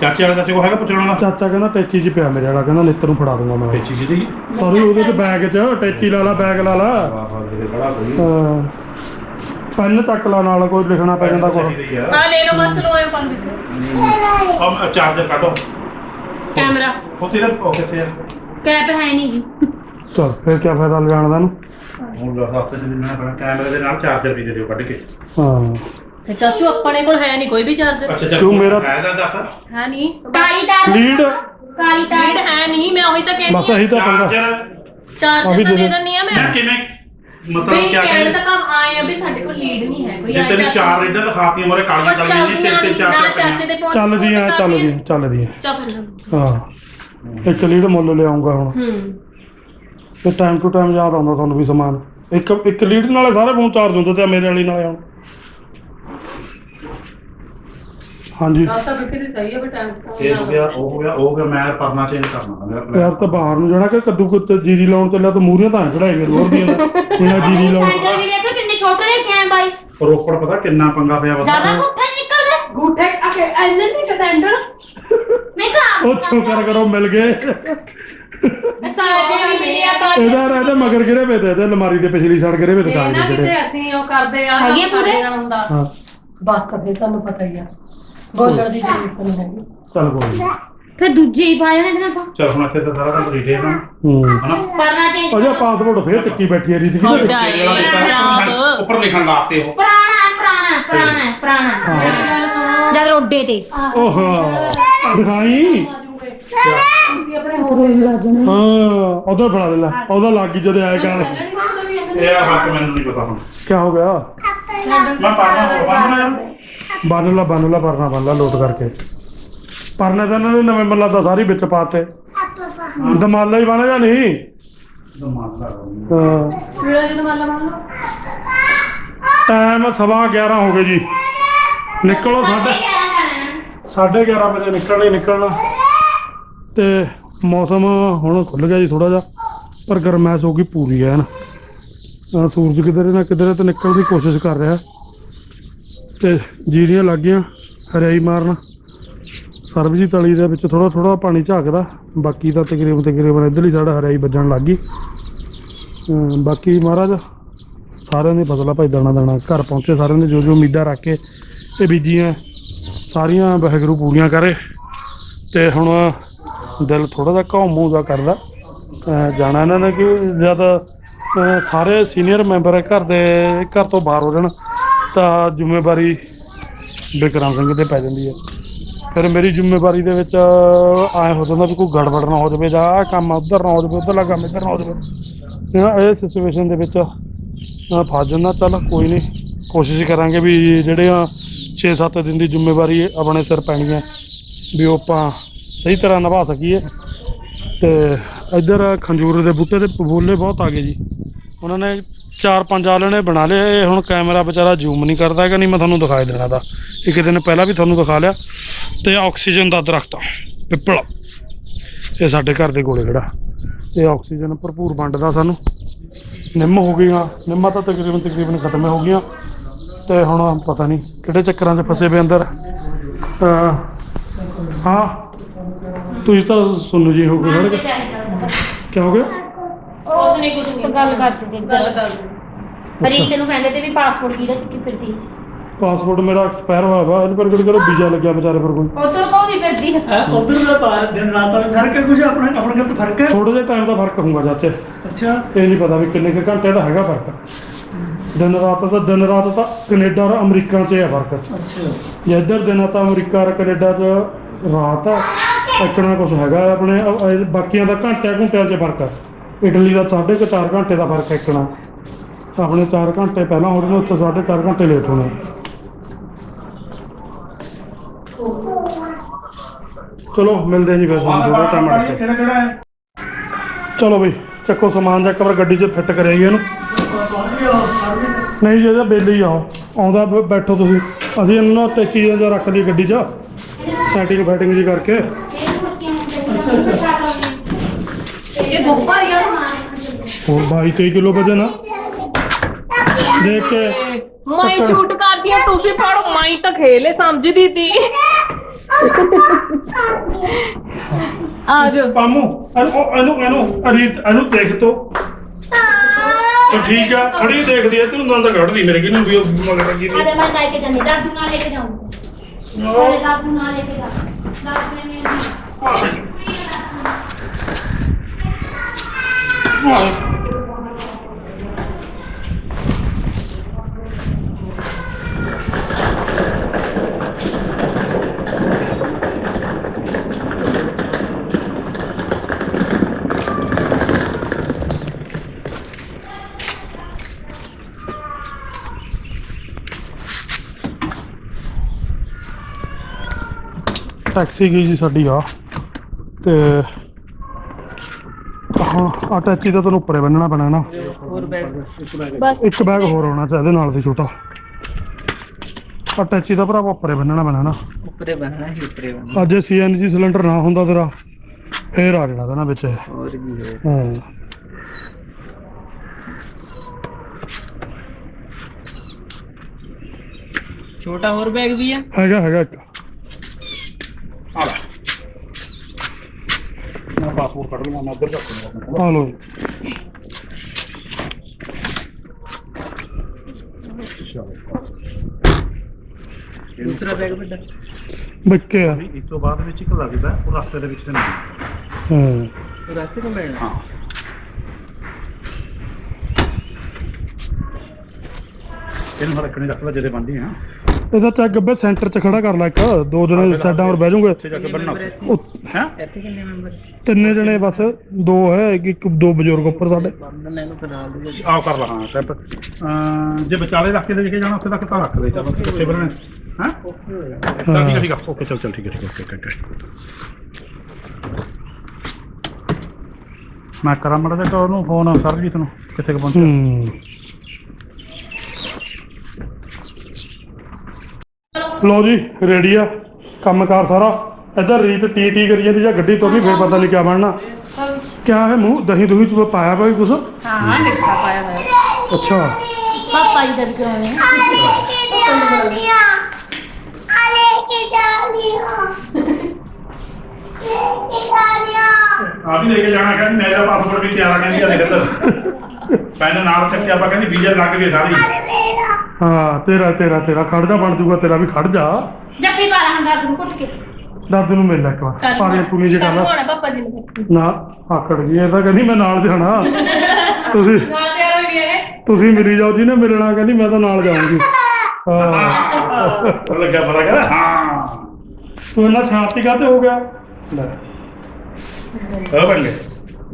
ਚਾਚੇ ਵਾਲਾ ਚਾਚੇ ਕੋ ਹੈਗਾ ਪੁੱਛਣਾ ਦਾ ਚਾਚਾ ਕਹਿੰਦਾ ਟੈਚੀ 'ਚ ਪਿਆ ਮੇਰੇ ਵਾਲਾ ਕਹਿੰਦਾ ਨਿੱਤਰ ਨੂੰ ਫੜਾ ਦੂੰਗਾ ਮੈਂ। ਪੇਚੀ ਜਿਹਦੀ ਸੌਰੀ ਉਹਦੇ 'ਚ ਬੈਗ 'ਚ ਟੈਚੀ ਲਾ ਲਾ ਬੈਗ ਲਾ ਲਾ। ਵਾਹ ਦੇ ਬੜਾ ਕੋਈ ਹਾਂ। ਪੈਨ ਚੱਕ ਲਾ ਨਾਲ ਕੋਈ ਲਿਖਣਾ ਪੈ ਜਾਂਦਾ ਕੁਛ। ਆ। ਲੈ ਲਓ ਬਸ ਲੋਏ ਕੰਨ ਵਿੱਚ। ਅਬ ਚਾਰਜਰ ਕੱਢੋ। ਕੈਮਰਾ। ਉੱਥੇ ਦਾ ਉਹ ਕਿੱਥੇ ਆ ਕੈਪ ਹੈ ਨਹੀਂ ਜੀ। ਚਲ ਫਿਰ ਕੀ ਫਾਇਦਾ ਲਗਾਉਣ ਦਾ ਨੂੰ ਹੁਣ ਰਸਤੇ ਚ ਮੈਂ ਆਪਣਾ ਕੈਮਰੇ ਦੇ ਨਾਲ ਚਾਰਜਰ ਵੀ ਦੇ ਦਿਓ ਕੱਢ ਕੇ। ਹਾਂ। ਤੇ ਚਾਚੂ ਆਪਣੇ ਕੋਲ ਹੈ ਨਹੀਂ ਕੋਈ ਵੀ ਚਾਰਜਰ। ਅੱਛਾ ਚੱਲ ਕਿਉਂ ਮੇਰਾ- ਮੈਂ ਤਾਂ ਦੱਸ। ਹੈ ਨਹੀਂ। ਕਾਲੀ ਤਾਰ ਲੀਡ। ਕਾਲੀ ਤਾਰ ਲੀਡ ਹੈ ਨਹੀਂ ਮੈਂ ਉਹੀ ਤਾਂ ਬਸ ਕਹਿੰਦੀ ਇਹੀ ਤਾਂ ਪੰਗਾ ਚਾਰਜਰ। ਚਾਰਜਰ ਤਾਂ ਦੇ। ਦਿੰਨੀ ਆ ਮੈਂ। ਮੈਂ ਕਿਵੇਂ ਵੀ ਮਤਲਬ ਕਿਆ ਕਹਿਣ ਕੰਮ ਆਏ ਆ ਵੀ ਸਾਡੇ ਕੋਲ ਲੀਡ ਨਹੀਂ ਹੈ ਕੋਈ ਜੇ ਤੇਰੀ ਚਾਰ ਰੀਡਰ ਦਿਖਾਤੀ ਮੋਰੇ ਕਾਲੀਆਂ ਕਾਲੀਆਂ ਨੇ ਤਿੰਨ ਤਿੰਨ ਚਾਰ ਨਾ ਚਾਰ ਚਾਚੇ ਦੇ ਫੋਨ ਚੱਲਦੀਆਂ ਚੱਲਦੀਆਂ ਚੱਲਦੀਆਂ। ਹਾਂ। ਇੱਕ ਲੀਡ ਮੁੱਲ ਲਿਆਉਂਗਾ ਹੁਣ। ਹੂੰ। ਤੇ ਟਾਈਮ ਟੂ ਟਾਈਮ ਯਾਦ ਆਉਂਦਾ ਤੁਹਾਨੂੰ ਵੀ ਸਮਾਨ। ਇੱਕ ਇੱਕ ਲੀਡ ਨਾਲੇ ਸਾਰੇ ਫੋਨ ਚਾਰਜ ਹੁੰਦੇ ਤੇ ਆਹ ਮੇਰੇ ਵਾਲੀ ਨਾਲ ਹੁਣ ਹਾਂਜੀ। ਗੱਲ ਤਾਂ ਬਿਲਕੁਲ ਸਹੀ ਹੈ ਬਟ ਇਹ ਹੋ ਗਿਆ ਉਹ ਹੋ ਗਿਆ ਉਹ ਹੋ ਗਿਆ ਮੈਂ ਪਰਨਾ ਚੇਂਜ ਕਰਨਾ ਮੇਰਾ plan। ਯਾਰ ਤਾਂ ਬਾਹਰ ਨੂੰ ਜਾਣਾ ਕਿ ਕੱਦੂ ਕੁੱਤੇ ਜੀਰੀ ਲਾਉਣ ਚੱਲਿਆ ਤਾਂ ਮੂਰੀਆਂ ਤਾਂ ਚੜਾਈ ਗਏ ਰੋੜ ਦੀਆਂ ਇਹਨਾਂ ਜੀਰੀ ਲਾਉਣ ਵੀ ਦੇਖੋ ਕਿੰਨੇ ਛੋਟੇ ਰੱਖੇ ਆ ਬਾਈ। ਰੋਪੜ ਪਤਾ ਕਿੰਨਾ ਪੰਗਾ ਪਿਆ ਜ਼ਿਆਦਾ ਪਤਾ ਗੁੱਠਾ ਨਿਕਲਦਾ? ਗੂਠੇ ਅਕੇ ਐਨੇ ਨਹੀਂ ਕਸੈਂਡਰ ਮੈਂ ਤਾਂ ਉਹ ਸ਼ੁਕਰ ਕਰੋ ਮਿਲ ਗਏ। ਸਾਰੇ ਮਿਲਿਆ। ਤਾਂ ਇਹਦਾ ਇਹਦੇ ਮਗਰ ਗਿਰੇ ਪਏ ਤੇ ਇਹਦੇ ਅਲਮਾਰੀ ਦੇ ਪਿਛਲੀ ਸਾਈਡ ਗਿਰੇ ਪਏ ਤੇ ਜੇ ਨਾ ਕਾਗਜ਼ ਕਿਤੇ ਜਿਹੜੇ ਅਸੀਂ ਉਹ ਕਰਦੇ ਆ ਹੈਗੇ ਪੂਰੇ? ਹੁੰਦਾ। ਹਾਂ। ਬਸ ਫਿਰ ਤੁਹਾਨੂੰ ਪਤਾ ਹੀ ਆ। ਬੋਲਣ ਦੀ ਜ਼ਰੂਰਤ ਨਹੀਂ ਹੈਗੀ। ਚੱਲ ਕੋਈ ਨੀ। ਫਿਰ ਦੂਜੇ ਹੀ ਪਾ ਜਾਣੇ ਇਹਨਾਂ ਤੋਂ। ਚਲ ਹੁਣ ਅਸੀਂ ਤਾਂ ਸਾਰਾ ਕੰਮ ਰੀਡੇ ਨਾ ਹੂੰ। ਹਨਾ? ਕਰਨਾ ਚੇਂਜ ਅਜਾ ਪਾਸਪੋਰਟ ਫੇਰ ਚੱਕੀ ਬੈਠੀ ਹੈ ਰੀਤ ਕੀ ਹੁੰਦਾ ਏ ਉੱਪਰ ਲਿਖਣ ਲਾਤੇ ਉਹ। ਪੁਰਾਣਾ ਪੁਰਾਣਾ ਪੁਰਾਣਾ ਪੁਰਾਣਾ ਜਦ ਰੋਡੇ ਤੇ। ਓਹ। ਦਿਖਾਈ। ਹਾਂ ਉਹਦਾ ਫੜਾ ਦੇ ਲੈ। ਉਹਦਾ ਲੱਗ ਗਈ ਜਦੋਂ ਆਇਆ ਕਰ। ਇਹ ਆ ਬਸ ਮੈਨੂੰ ਨਹੀਂ ਪਤਾ ਹੁਣ। ਕੀ ਹੋ ਗਿਆ? ਮੈਂ ਪੜਨਾ ਬੰਨ ਲਾ ਬੰਨ ਲਾ ਪਰਨਾ ਬੰਨ ਲਾ ਲੋਟ ਕਰਕੇ। ਪਰਨੇ ਤਾਂ ਇਹਨਾਂ ਨੇ ਨਵੇਂ ਮੱਲਾ ਦਾ ਸਾਰੀ ਵਿੱਚ ਪਾਤੇ। ਦਮਾਲਾ ਹੀ ਬਣ ਜਾਂ ਨਹੀਂ। ਹਾਂ ਵੀਰਾ ਜੀ ਦਮਾਲਾ ਮੰਨ ਟਾਈਮ ਸਵਾ 11 ਹੋ ਗਏ ਜੀ। ਨਿਕਲੋ ਸਾਡੇ ਸਾਢੇ 11 ਵਜੇ ਨਿਕਲਣਾ ਹੀ ਨਿਕਲਣਾ। ਤੇ ਮੌਸਮ ਹੁਣ ਖੁੱਲ ਗਿਆ ਜੀ ਥੋੜਾ ਜਿਹਾ। ਪਰ ਗਰਮੈਸ਼ ਹੋ ਗਈ ਪੂਰੀ ਐਨ। ਅਹ ਸੂਰਜ ਕਿਧਰੇ ਨਾ ਕਿਧਰੇ ਤੇ ਨਿਕਲਣ ਦੀ ਕੋਸ਼ਿਸ਼ ਕਰ ਰਿਹਾ। ਤੇ ਜੀਰੀਆਂ ਲੱਗ ਗਈਆਂ, ਹਰਿਆਈ ਮਾਰਨ। ਸਰਬਜੀ ਤਲੀ ਦੇ ਵਿੱਚ ਥੋੜਾ ਥੋੜਾ ਪਾਣੀ ਝਾਕਦਾ। ਬਾਕੀ ਤਾਂ ਤਕਰੀਬਨ ਤਕਰੀਬਨ ਇੱਧਰਲੀ ਸਾਡਾ ਹਰਿਆਈ ਵੱਜਣ ਲੱਗ ਗਈ। ਬਾਕੀ ਮਹਾਰਾਜ, ਸਾਰਿਆਂ ਦੀ ਫਸਲਾਂ ਭਾਈ ਦਾਣਾ ਦਾਣਾ ਘਰ ਪਹੁੰਚੇ। ਸਾਰਿਆਂ ਨੇ ਜੋ ਜੋ ਉਮੀਦਾਂ ਰੱਖ ਕੇ ਇਹ ਬੀਜੀਆਂ। ਸਾਰੀਆਂ ਵਾਹਿਗੁਰੂ ਪੂਰੀਆਂ ਕਰੇ। ਤੇ ਹੁਣ ਦਿਲ ਥੋੜਾ ਜਿਹਾ ਘਾਉਮੂ ਦਾ ਕਰਦਾ। ਜਾਣਾ ਇਹਨਾਂ ਨੇ ਕਿ ਜਦ ਅਹ ਸਾਰੇ ਸੀਨੀਅਰ ਮੈਂਬਰ ਘਰ ਦੇ, ਘਰ ਤੋਂ ਬਾਹਰ ਹੋ ਜਾਣ, ਤਾਂ ਜ਼ਿੰਮੇਵਾਰੀ ਵਿਕਰਮ ਸਿੰਘ ਤੇ ਪੈ ਜਾਂਦੀ ਹੈ। ਫਿਰ ਮੇਰੀ ਜ਼ਿੰਮੇਵਾਰੀ ਦੇ ਵਿੱਚ ਆਏ ਹੋ ਜਾਂਦਾ ਵੀ ਕੋਈ ਗੜਬੜ ਨਾ ਹੋ ਜਾਵੇ ਜਾਂ ਆਹ ਕੰਮ ਉੱਧਰ ਨਾ ਹੋ ਜਾਵੇ, ਉੱਧਰਲਾ ਕੰਮ ਇੱਧਰ ਨਾ ਹੋ ਜਾਵੇ। ਇਹ- ਇਹ ਸਿਚੁਏਸ਼ਨ ਦੇ ਵਿੱਚ ਮੈਂ ਫਸ ਜਾਂਦਾ, ਚੱਲ ਕੋਈ ਨਹੀਂ, ਕੋਸ਼ਿਸ਼ ਕਰਾਂਗੇ ਵੀ ਜਿਹੜੀਆਂ ਆ 6-7 ਦਿਨ ਦੀ ਜ਼ਿੰਮੇਵਾਰੀ ਆਪਣੇ ਸਿਰ ਪੈਣੀ ਹੈ, ਵੀ ਉਹ ਆਪਾਂ ਸਹੀ ਤਰ੍ਹਾਂ ਨਿਭਾ ਸਕੀਏ। ਤੇ ਇੱਧਰ ਖੰਜੂਰ ਦੇ ਬੂਟੇ ਤੇ ਪਬੂਲੇ ਬਹੁਤ ਆ ਗਏ ਜੀ। ਉਹਨਾਂ ਨੇ ਚਾਰ ਪੰਜ ਆਲਣੇ ਬਣਾ ਲਏ ਇਹ ਹੁਣ ਕੈਮਰਾ ਵਿਚਾਰਾ ਜ਼ੂਮ ਨਹੀਂ ਕਰਦਾ ਹੈਗਾ ਨਹੀਂ ਮੈਂ ਤੁਹਾਨੂੰ ਦਿਖਾਈ ਦੇਣਾ ਦਾ ਇੱਕ ਦਿਨ ਪਹਿਲਾਂ ਵੀ ਤੁਹਾਨੂੰ ਦਿਖਾ ਲਿਆ। ਤੇ ਆਕਸੀਜਨ ਦਾ ਦਰਖਤ ਆ, ਪਿੱਪਲ ਇਹ ਸਾਡੇ ਘਰ ਦੇ ਕੋਲੇ ਖੜਾ। ਇਹ ਆਕਸੀਜਨ ਭਰਪੂਰ ਵੰਡਦਾ ਸਾਨੂੰ। ਨਿੰਮ ਹੋ ਗਈਆਂ ਨਿੰਮਾਂ ਤਾਂ ਤਕਰੀਬਨ ਤਕਰੀਬਨ ਖਤਮ ਹੋ ਗਈਆਂ। ਤੇ ਹੁਣ ਪਤਾ ਨਹੀਂ ਕਿਹੜੇ ਚੱਕਰਾਂ 'ਚ ਫਸੇ ਪਏ ਅੰਦਰ। ਹਾਂ। ਤੁਸੀਂ ਤਾਂ ਸੁਣੋ ਜੀ ਹੋ ਗਏ ਖੜ ਗਏ ਕੀ ਹੋ ਗਿਆ? ਕੁਛ ਨਹੀਂ ਕੁਛ ਨਹੀਂ ਗੱਲ ਕਰਦੇ ਗੱਲ ਕਰ ਰੀਤ ਨੂੰ ਕਹਿੰਦੇ ਤੇ ਵੀ ਪਾਸਪੋਰਟ ਕਿਹਦਾ ਚੁੱਕੀ ਫਿਰਦੀ ਪਾਸਪੋਰਟ ਮੇਰਾ ਐਕਸਪਾਇਰ ਹੋਇਆ ਵਾ ਇਹਦੇ ਪਰ ਕਿਹੜਾ ਕਿਹੜਾ ਵੀਜ਼ਾ ਲੱਗਿਆ ਵਿਚਾਰੇ ਪਰ ਕੋਈ। ਉਧਰ ਪਾਉਦੀ ਫਿਰਦੀ ਉਧਰ ਦਾ ਬਾਹਰ ਦਿਨ ਰਾਤ ਦਾ ਫ਼ਰਕ ਹੈ ਕੁਝ ਆਪਣਾ ਆਪਣੇ ਘਰ ਤੋਂ ਫ਼ਰਕ ਹੈ? ਥੋੜੇ ਜਿਹਾ ਟਾਈਮ ਦਾ ਫ਼ਰਕ ਹੋਊਗਾ ਚਾਚੇ ਅੱਛਾ। ਇਹ ਨਹੀਂ ਪਤਾ ਵੀ ਕਿੰਨੇ ਕੁ ਘੰਟੇ ਦਾ ਹੈਗਾ ਫ਼ਰਕ। ਦਿਨ ਰਾਤ ਦਾ ਦਿਨ ਰਾਤ ਤਾਂ ਕੈਨੇਡਾ ਔਰ ਅਮਰੀਕਾ 'ਚ ਹੈ ਫ਼ਰਕ। ਅੱਛਾ। ਜੇ ਇੱਧਰ ਦਿਨ ਆ ਤਾਂ ਅਮਰੀਕਾ ਔਰ ਕੈਨੇਡਾ 'ਚ ਰਾਤ ਆ ਇੱਕਣਾ ਕੁਝ ਹੈਗਾ ਆਪਣੇ ਅ- ਅ- ਬਾਕੀਆਂ ਦਾ ਘੰਟਿਆਂ ਘੰਟਿਆਂ 'ਚ ਫ਼ਰਕ ਹੈ। ਇਟਲੀ ਦਾ ਸਾਢੇ ਕੁ ਚਾਰ ਘੰਟੇ ਦਾ ਫ਼ਰਕ ਹੈ ਇੱਕਣਾ ਆਪਣੇ 4 ਘੰਟੇ ਪਹਿਲਾਂ ਹੋ ਰਹੇ ਨੇ ਉੱਥੇ ਸਾਢੇ ਚਾਰ ਘੰਟੇ ਲੇਟ ਹੋਣੇ। ਚਲੋ ਮਿਲਦੇ ਜੀ ਵੈਸੇ ਥੋੜਾ ਟਾਈਮ ਕਿਹੜਾ ਕਿਹੜਾ ਹੈ? ਚਲੋ ਬਈ ਚੱਕੋ ਸਮਾਨ ਜਾ ਕਵਰ ਗੱਡੀ 'ਚ ਫਿੱਟ ਕਰਿਆਈਏ ਇਹਨੂੰ। ਨਹੀਂ ਜੀ ਇਹਦਾ ਬਿੱਲ ਹੀ ਆਓ ਆਉਂਦਾ ਬ- ਬੈਠੋ ਤੁਸੀਂ। ਅਸੀਂ ਇਹਨੂੰ ਨਾ ਤੇ ਚੀਜ਼ਾਂ ਜਿਹਾ ਰੱਖ ਲਈ ਗੱਡੀ 'ਚ। ਸੈਟਿੰਗ ਫੈਟਿੰਗ ਜੀ ਕਰਕੇ ਇਹ ਬਹੁਤ ਭਾਰੀ ਆ ਹੋਰ 22 23 ਕਿਲੋ ਵਜਨ ਆ ਦੇਖ ਕੇ ਮੈਂ ਸ਼ੂਟ ਕਰਦੀ ਆ ਤੁਸੀਂ ਪੜੋ ਮੈਂ ਤਾਂ ਖੇਲੇ ਸਮਝਦੀ ਤੀ ਆ ਜਾ ਪਾਮੂ ਇਹਨੂੰ ਇਹਨੂੰ ਇਹਨੂੰ ਅਰੀਤ ਇਹਨੂੰ ਦੇਖ ਤੋ ਤਾਂ ਠੀਕ ਆ ਖੜੀ ਦੇਖਦੀ ਐ ਤੈਨੂੰ ਦੰਦ ਕੱਢਦੀ ਮੇਰੇ ਕਿਨੂੰ ਵੀ ਉਹ ਮਗਰ ਲੱਗੀ ਦੀ ਅਰੇ ਮੈਂ ਲੈ ਕੇ ਜਾਂਦੀ ਦਾਦੂ ਨਾਲ ਲੈ ਕੇ ਜਾ। ਦਾਦੂ ਨੇ ਮੇਰੀ ਟੈਕਸੀ ਗਈ ਜੀ ਸਾਡੀ ਆ। ਤੇ ਹੁਣ ਅਟੈਚੀ ਤਾਂ ਤੈਨੂੰ ਉੱਪਰੇ ਬੰਨਣਾ ਪੈਣਾ ਨਾ। ਹੋਰ ਬੈਗ? ਇੱਕ ਬੈਗ ਹੋਰ ਹੋਣਾ ਚਾਹੀਦਾ ਨਾਲ ਦੀ ਛੋਟਾ। ਅਟੈਚੀ ਦਾ ਭਰਾਵਾ ਉੱਪਰੇ ਬੰਨਣਾ ਪੈਣਾ ਨਾ। ਉੱਪਰੇ ਬਣਨਾ ਹੀ ਉੱਪਰੇ ਬਣਨਾ ਅੱਜ ਸੀਐਨਜੀ ਸਿਲੰਡਰ ਨਾ ਹੁੰਦਾ ਤੇਰਾ ਫੇਰ ਆ ਜਾਣਾ ਨਾ ਵਿੱਚ। ਹੋਰ ਕੀ ਹੈ ਹਾਂ। ਛੋਟਾ ਹੋਰ ਬੈਗ ਵੀ ਆ? ਹੈਗਾ ਹੈਗਾ ਇੱਕ। ਆ ਲੈ। ਮੈਂ ਪਾਸਪੋਰਟ ਕੱਢ ਲਵਾਂ ਮੈਂ ਉੱਧਰ ਰੱਖ ਲਵਾਂ। ਆ ਲੋ ਦੂਸਰਾ ਬੈਗ ਵੱਡਾ। ਬੱਕੇ ਆ। ਇਸ ਤੋਂ ਬਾਅਦ ਵਿੱਚ ਇੱਕ ਲੱਗਦਾ ਉਹ ਰਸਤੇ ਦੇ ਵਿੱਚ ਤੇ ਨਹੀਂ। ਹਾਂ। ਉਹ ਰਸਤੇ ਤੋਂ ਮਿਲਣਾ। ਹਾਂ। ਇਹਨੂੰ ਹਰ ਰੱਖਣੀ ਰੱਖ ਲੈ ਬੰਦੀ ਹਾਂ ਇਹਦਾ ਚੱਕ ਗੱਬੇ ਸੈਂਟਰ 'ਚ ਖੜਾ ਕਰ ਲੈ ਇੱਕ ਦੋ ਜਣੇ ਸਾਈਡਾਂ 'ਤੇ ਬਹਿ ਜਾਓਗੇ ਉੱਥੇ ਜਾ ਕੇ ਬੰਨਣਾ ਉਹ ਹੈ? ਇੱਥੇ ਕਿੰਨੇ ਮੈਂਬਰ ਤਿੰਨੇ ਜਣੇ ਬਸ ਦੋ ਹੈ ਇੱਕ ਇੱਕ ਦੋ ਬਜ਼ੁਰਗ ਉੱਪਰ ਸਾਡੇ। ਇਹਨੂੰ ਕਰਾ ਦੂਗਾ ਆਓ ਕਰ ਲਾ। ਹਾਂ ਸੈਂਟਰ ਜੇ ਵਿਚਾਲੇ ਰੱਖ ਕੇ ਲੈ ਕੇ ਜਾਣਾ ਉੱਥੇ ਤੱਕ ਤਾਂ ਰੱਖ ਦੇ ਚਲੋ ਕਿੱਥੇ ਬੰਨਣਾ ਹਾਂ? ਚੱਲ ਠੀਕ ਹੈ ਠੀਕ ਹੈ ਓਕੇ ਚੱਲ ਚੱਲ ਠੀਕ ਹੈ ਠੀਕ ਹੈ ਓਕੇ ਮੈਂ ਕਰਾਂ ਮੜਾ ਤੇ ਉਹਨੂੰ ਫੋਨ ਸਰਜੀਤ ਨੂੰ ਕਿੱਥੇ ਕੁ ਪਹੁੰਚਿਆ? ਲੋ ਜੀ ਰੈਡੀ ਆ। ਕੰਮਕਾਰ ਸਾਰਾ। ਇੱਧਰ ਰੀਤ ਟੀ ਟੀ ਕਰੀ ਜਾਂਦੀ ਜਾਂ ਗੱਡੀ ਤੁਰਨੀ ਫੇਰ ਪਤਾ ਨਹੀਂ ਕਿਆ ਬਣਨਾ। ਕਿਆ ਹੈ ਮੂੰਹ? ਦਹੀਂ ਦੁਹੀ ਚ ਪਾਇਆ ਪਿਆ ਕੁਛ? ਹਾਂ ਨਿੱਕਾ ਪਾਇਆ ਹੋਇਆ। ਅੱਛਾ। ਪਾਪਾ ਜੀ ਦਾ ਵੀ ਕਰਾਉਣੇ ਆ ਵੀ ਲੈ ਕੇ ਜਾਣਾ ਕਹਿੰਦੀ ਮੇਰਾ ਪਾਸਪੋਰਟ ਵੀ ਤਿਆਰ ਆ ਕਹਿੰਦੀ ਆ ਦੇਖ ਇੱਧਰ ਪੈਨ ਨਾਲ ਚੱਕਿਆ ਆਪਾਂ ਕਹਿੰਦੀ ਵੀਜ਼ਾ ਲੱਗ ਗਏ ਸਾਰੀ। ਹਾਂ ਤੇਰਾ ਤੇਰਾ ਤੇਰਾ ਖੜ ਜਾ ਬਣ ਜੂਗਾ ਤੇਰਾ ਵੀ ਖੜ ਜਾ। ਜੱਫੀ ਪਾ ਲਾਂ ਕੇ। ਦਾਦੂ ਨੂੰ ਮਿਲ ਲੈ ਇੱਕ ਵਾਰ। ਪਾਣੀ ਪੂਣੀ ਜੇ ਕਰ ਲਾ ਹੋਣਾ ਪਾਪਾ ਜੀ ਨੂੰ ਨਾ ਆਕੜ ਗਈ ਕਹਿੰਦੀ ਮੈਂ ਨਾਲ ਜਾਣਾ ਤੁਸੀਂ ਨਾਲ ਤਿਆਰ ਹੋਈ ਇਹ। ਤੁਸੀਂ ਮਿਲੀ ਜਾਓ ਜੀ ਨੇ ਮਿਲਣਾ ਕਹਿੰਦੀ ਮੈਂ ਤਾਂ ਨਾਲ ਜਾਊਂਗੀ। ਹਾਂ। ਉਹ ਲੱਗਾ ਪਤਾ ਕਹਿੰਦਾ ਹਾਂ। ਤੂੰ ਇੰਨਾ ਸ਼ਾਂਤੀ ਕਾਤੇ ਹੋ ਗਿਆ? ਲੈ। ਉਹ ਬੰਗੇ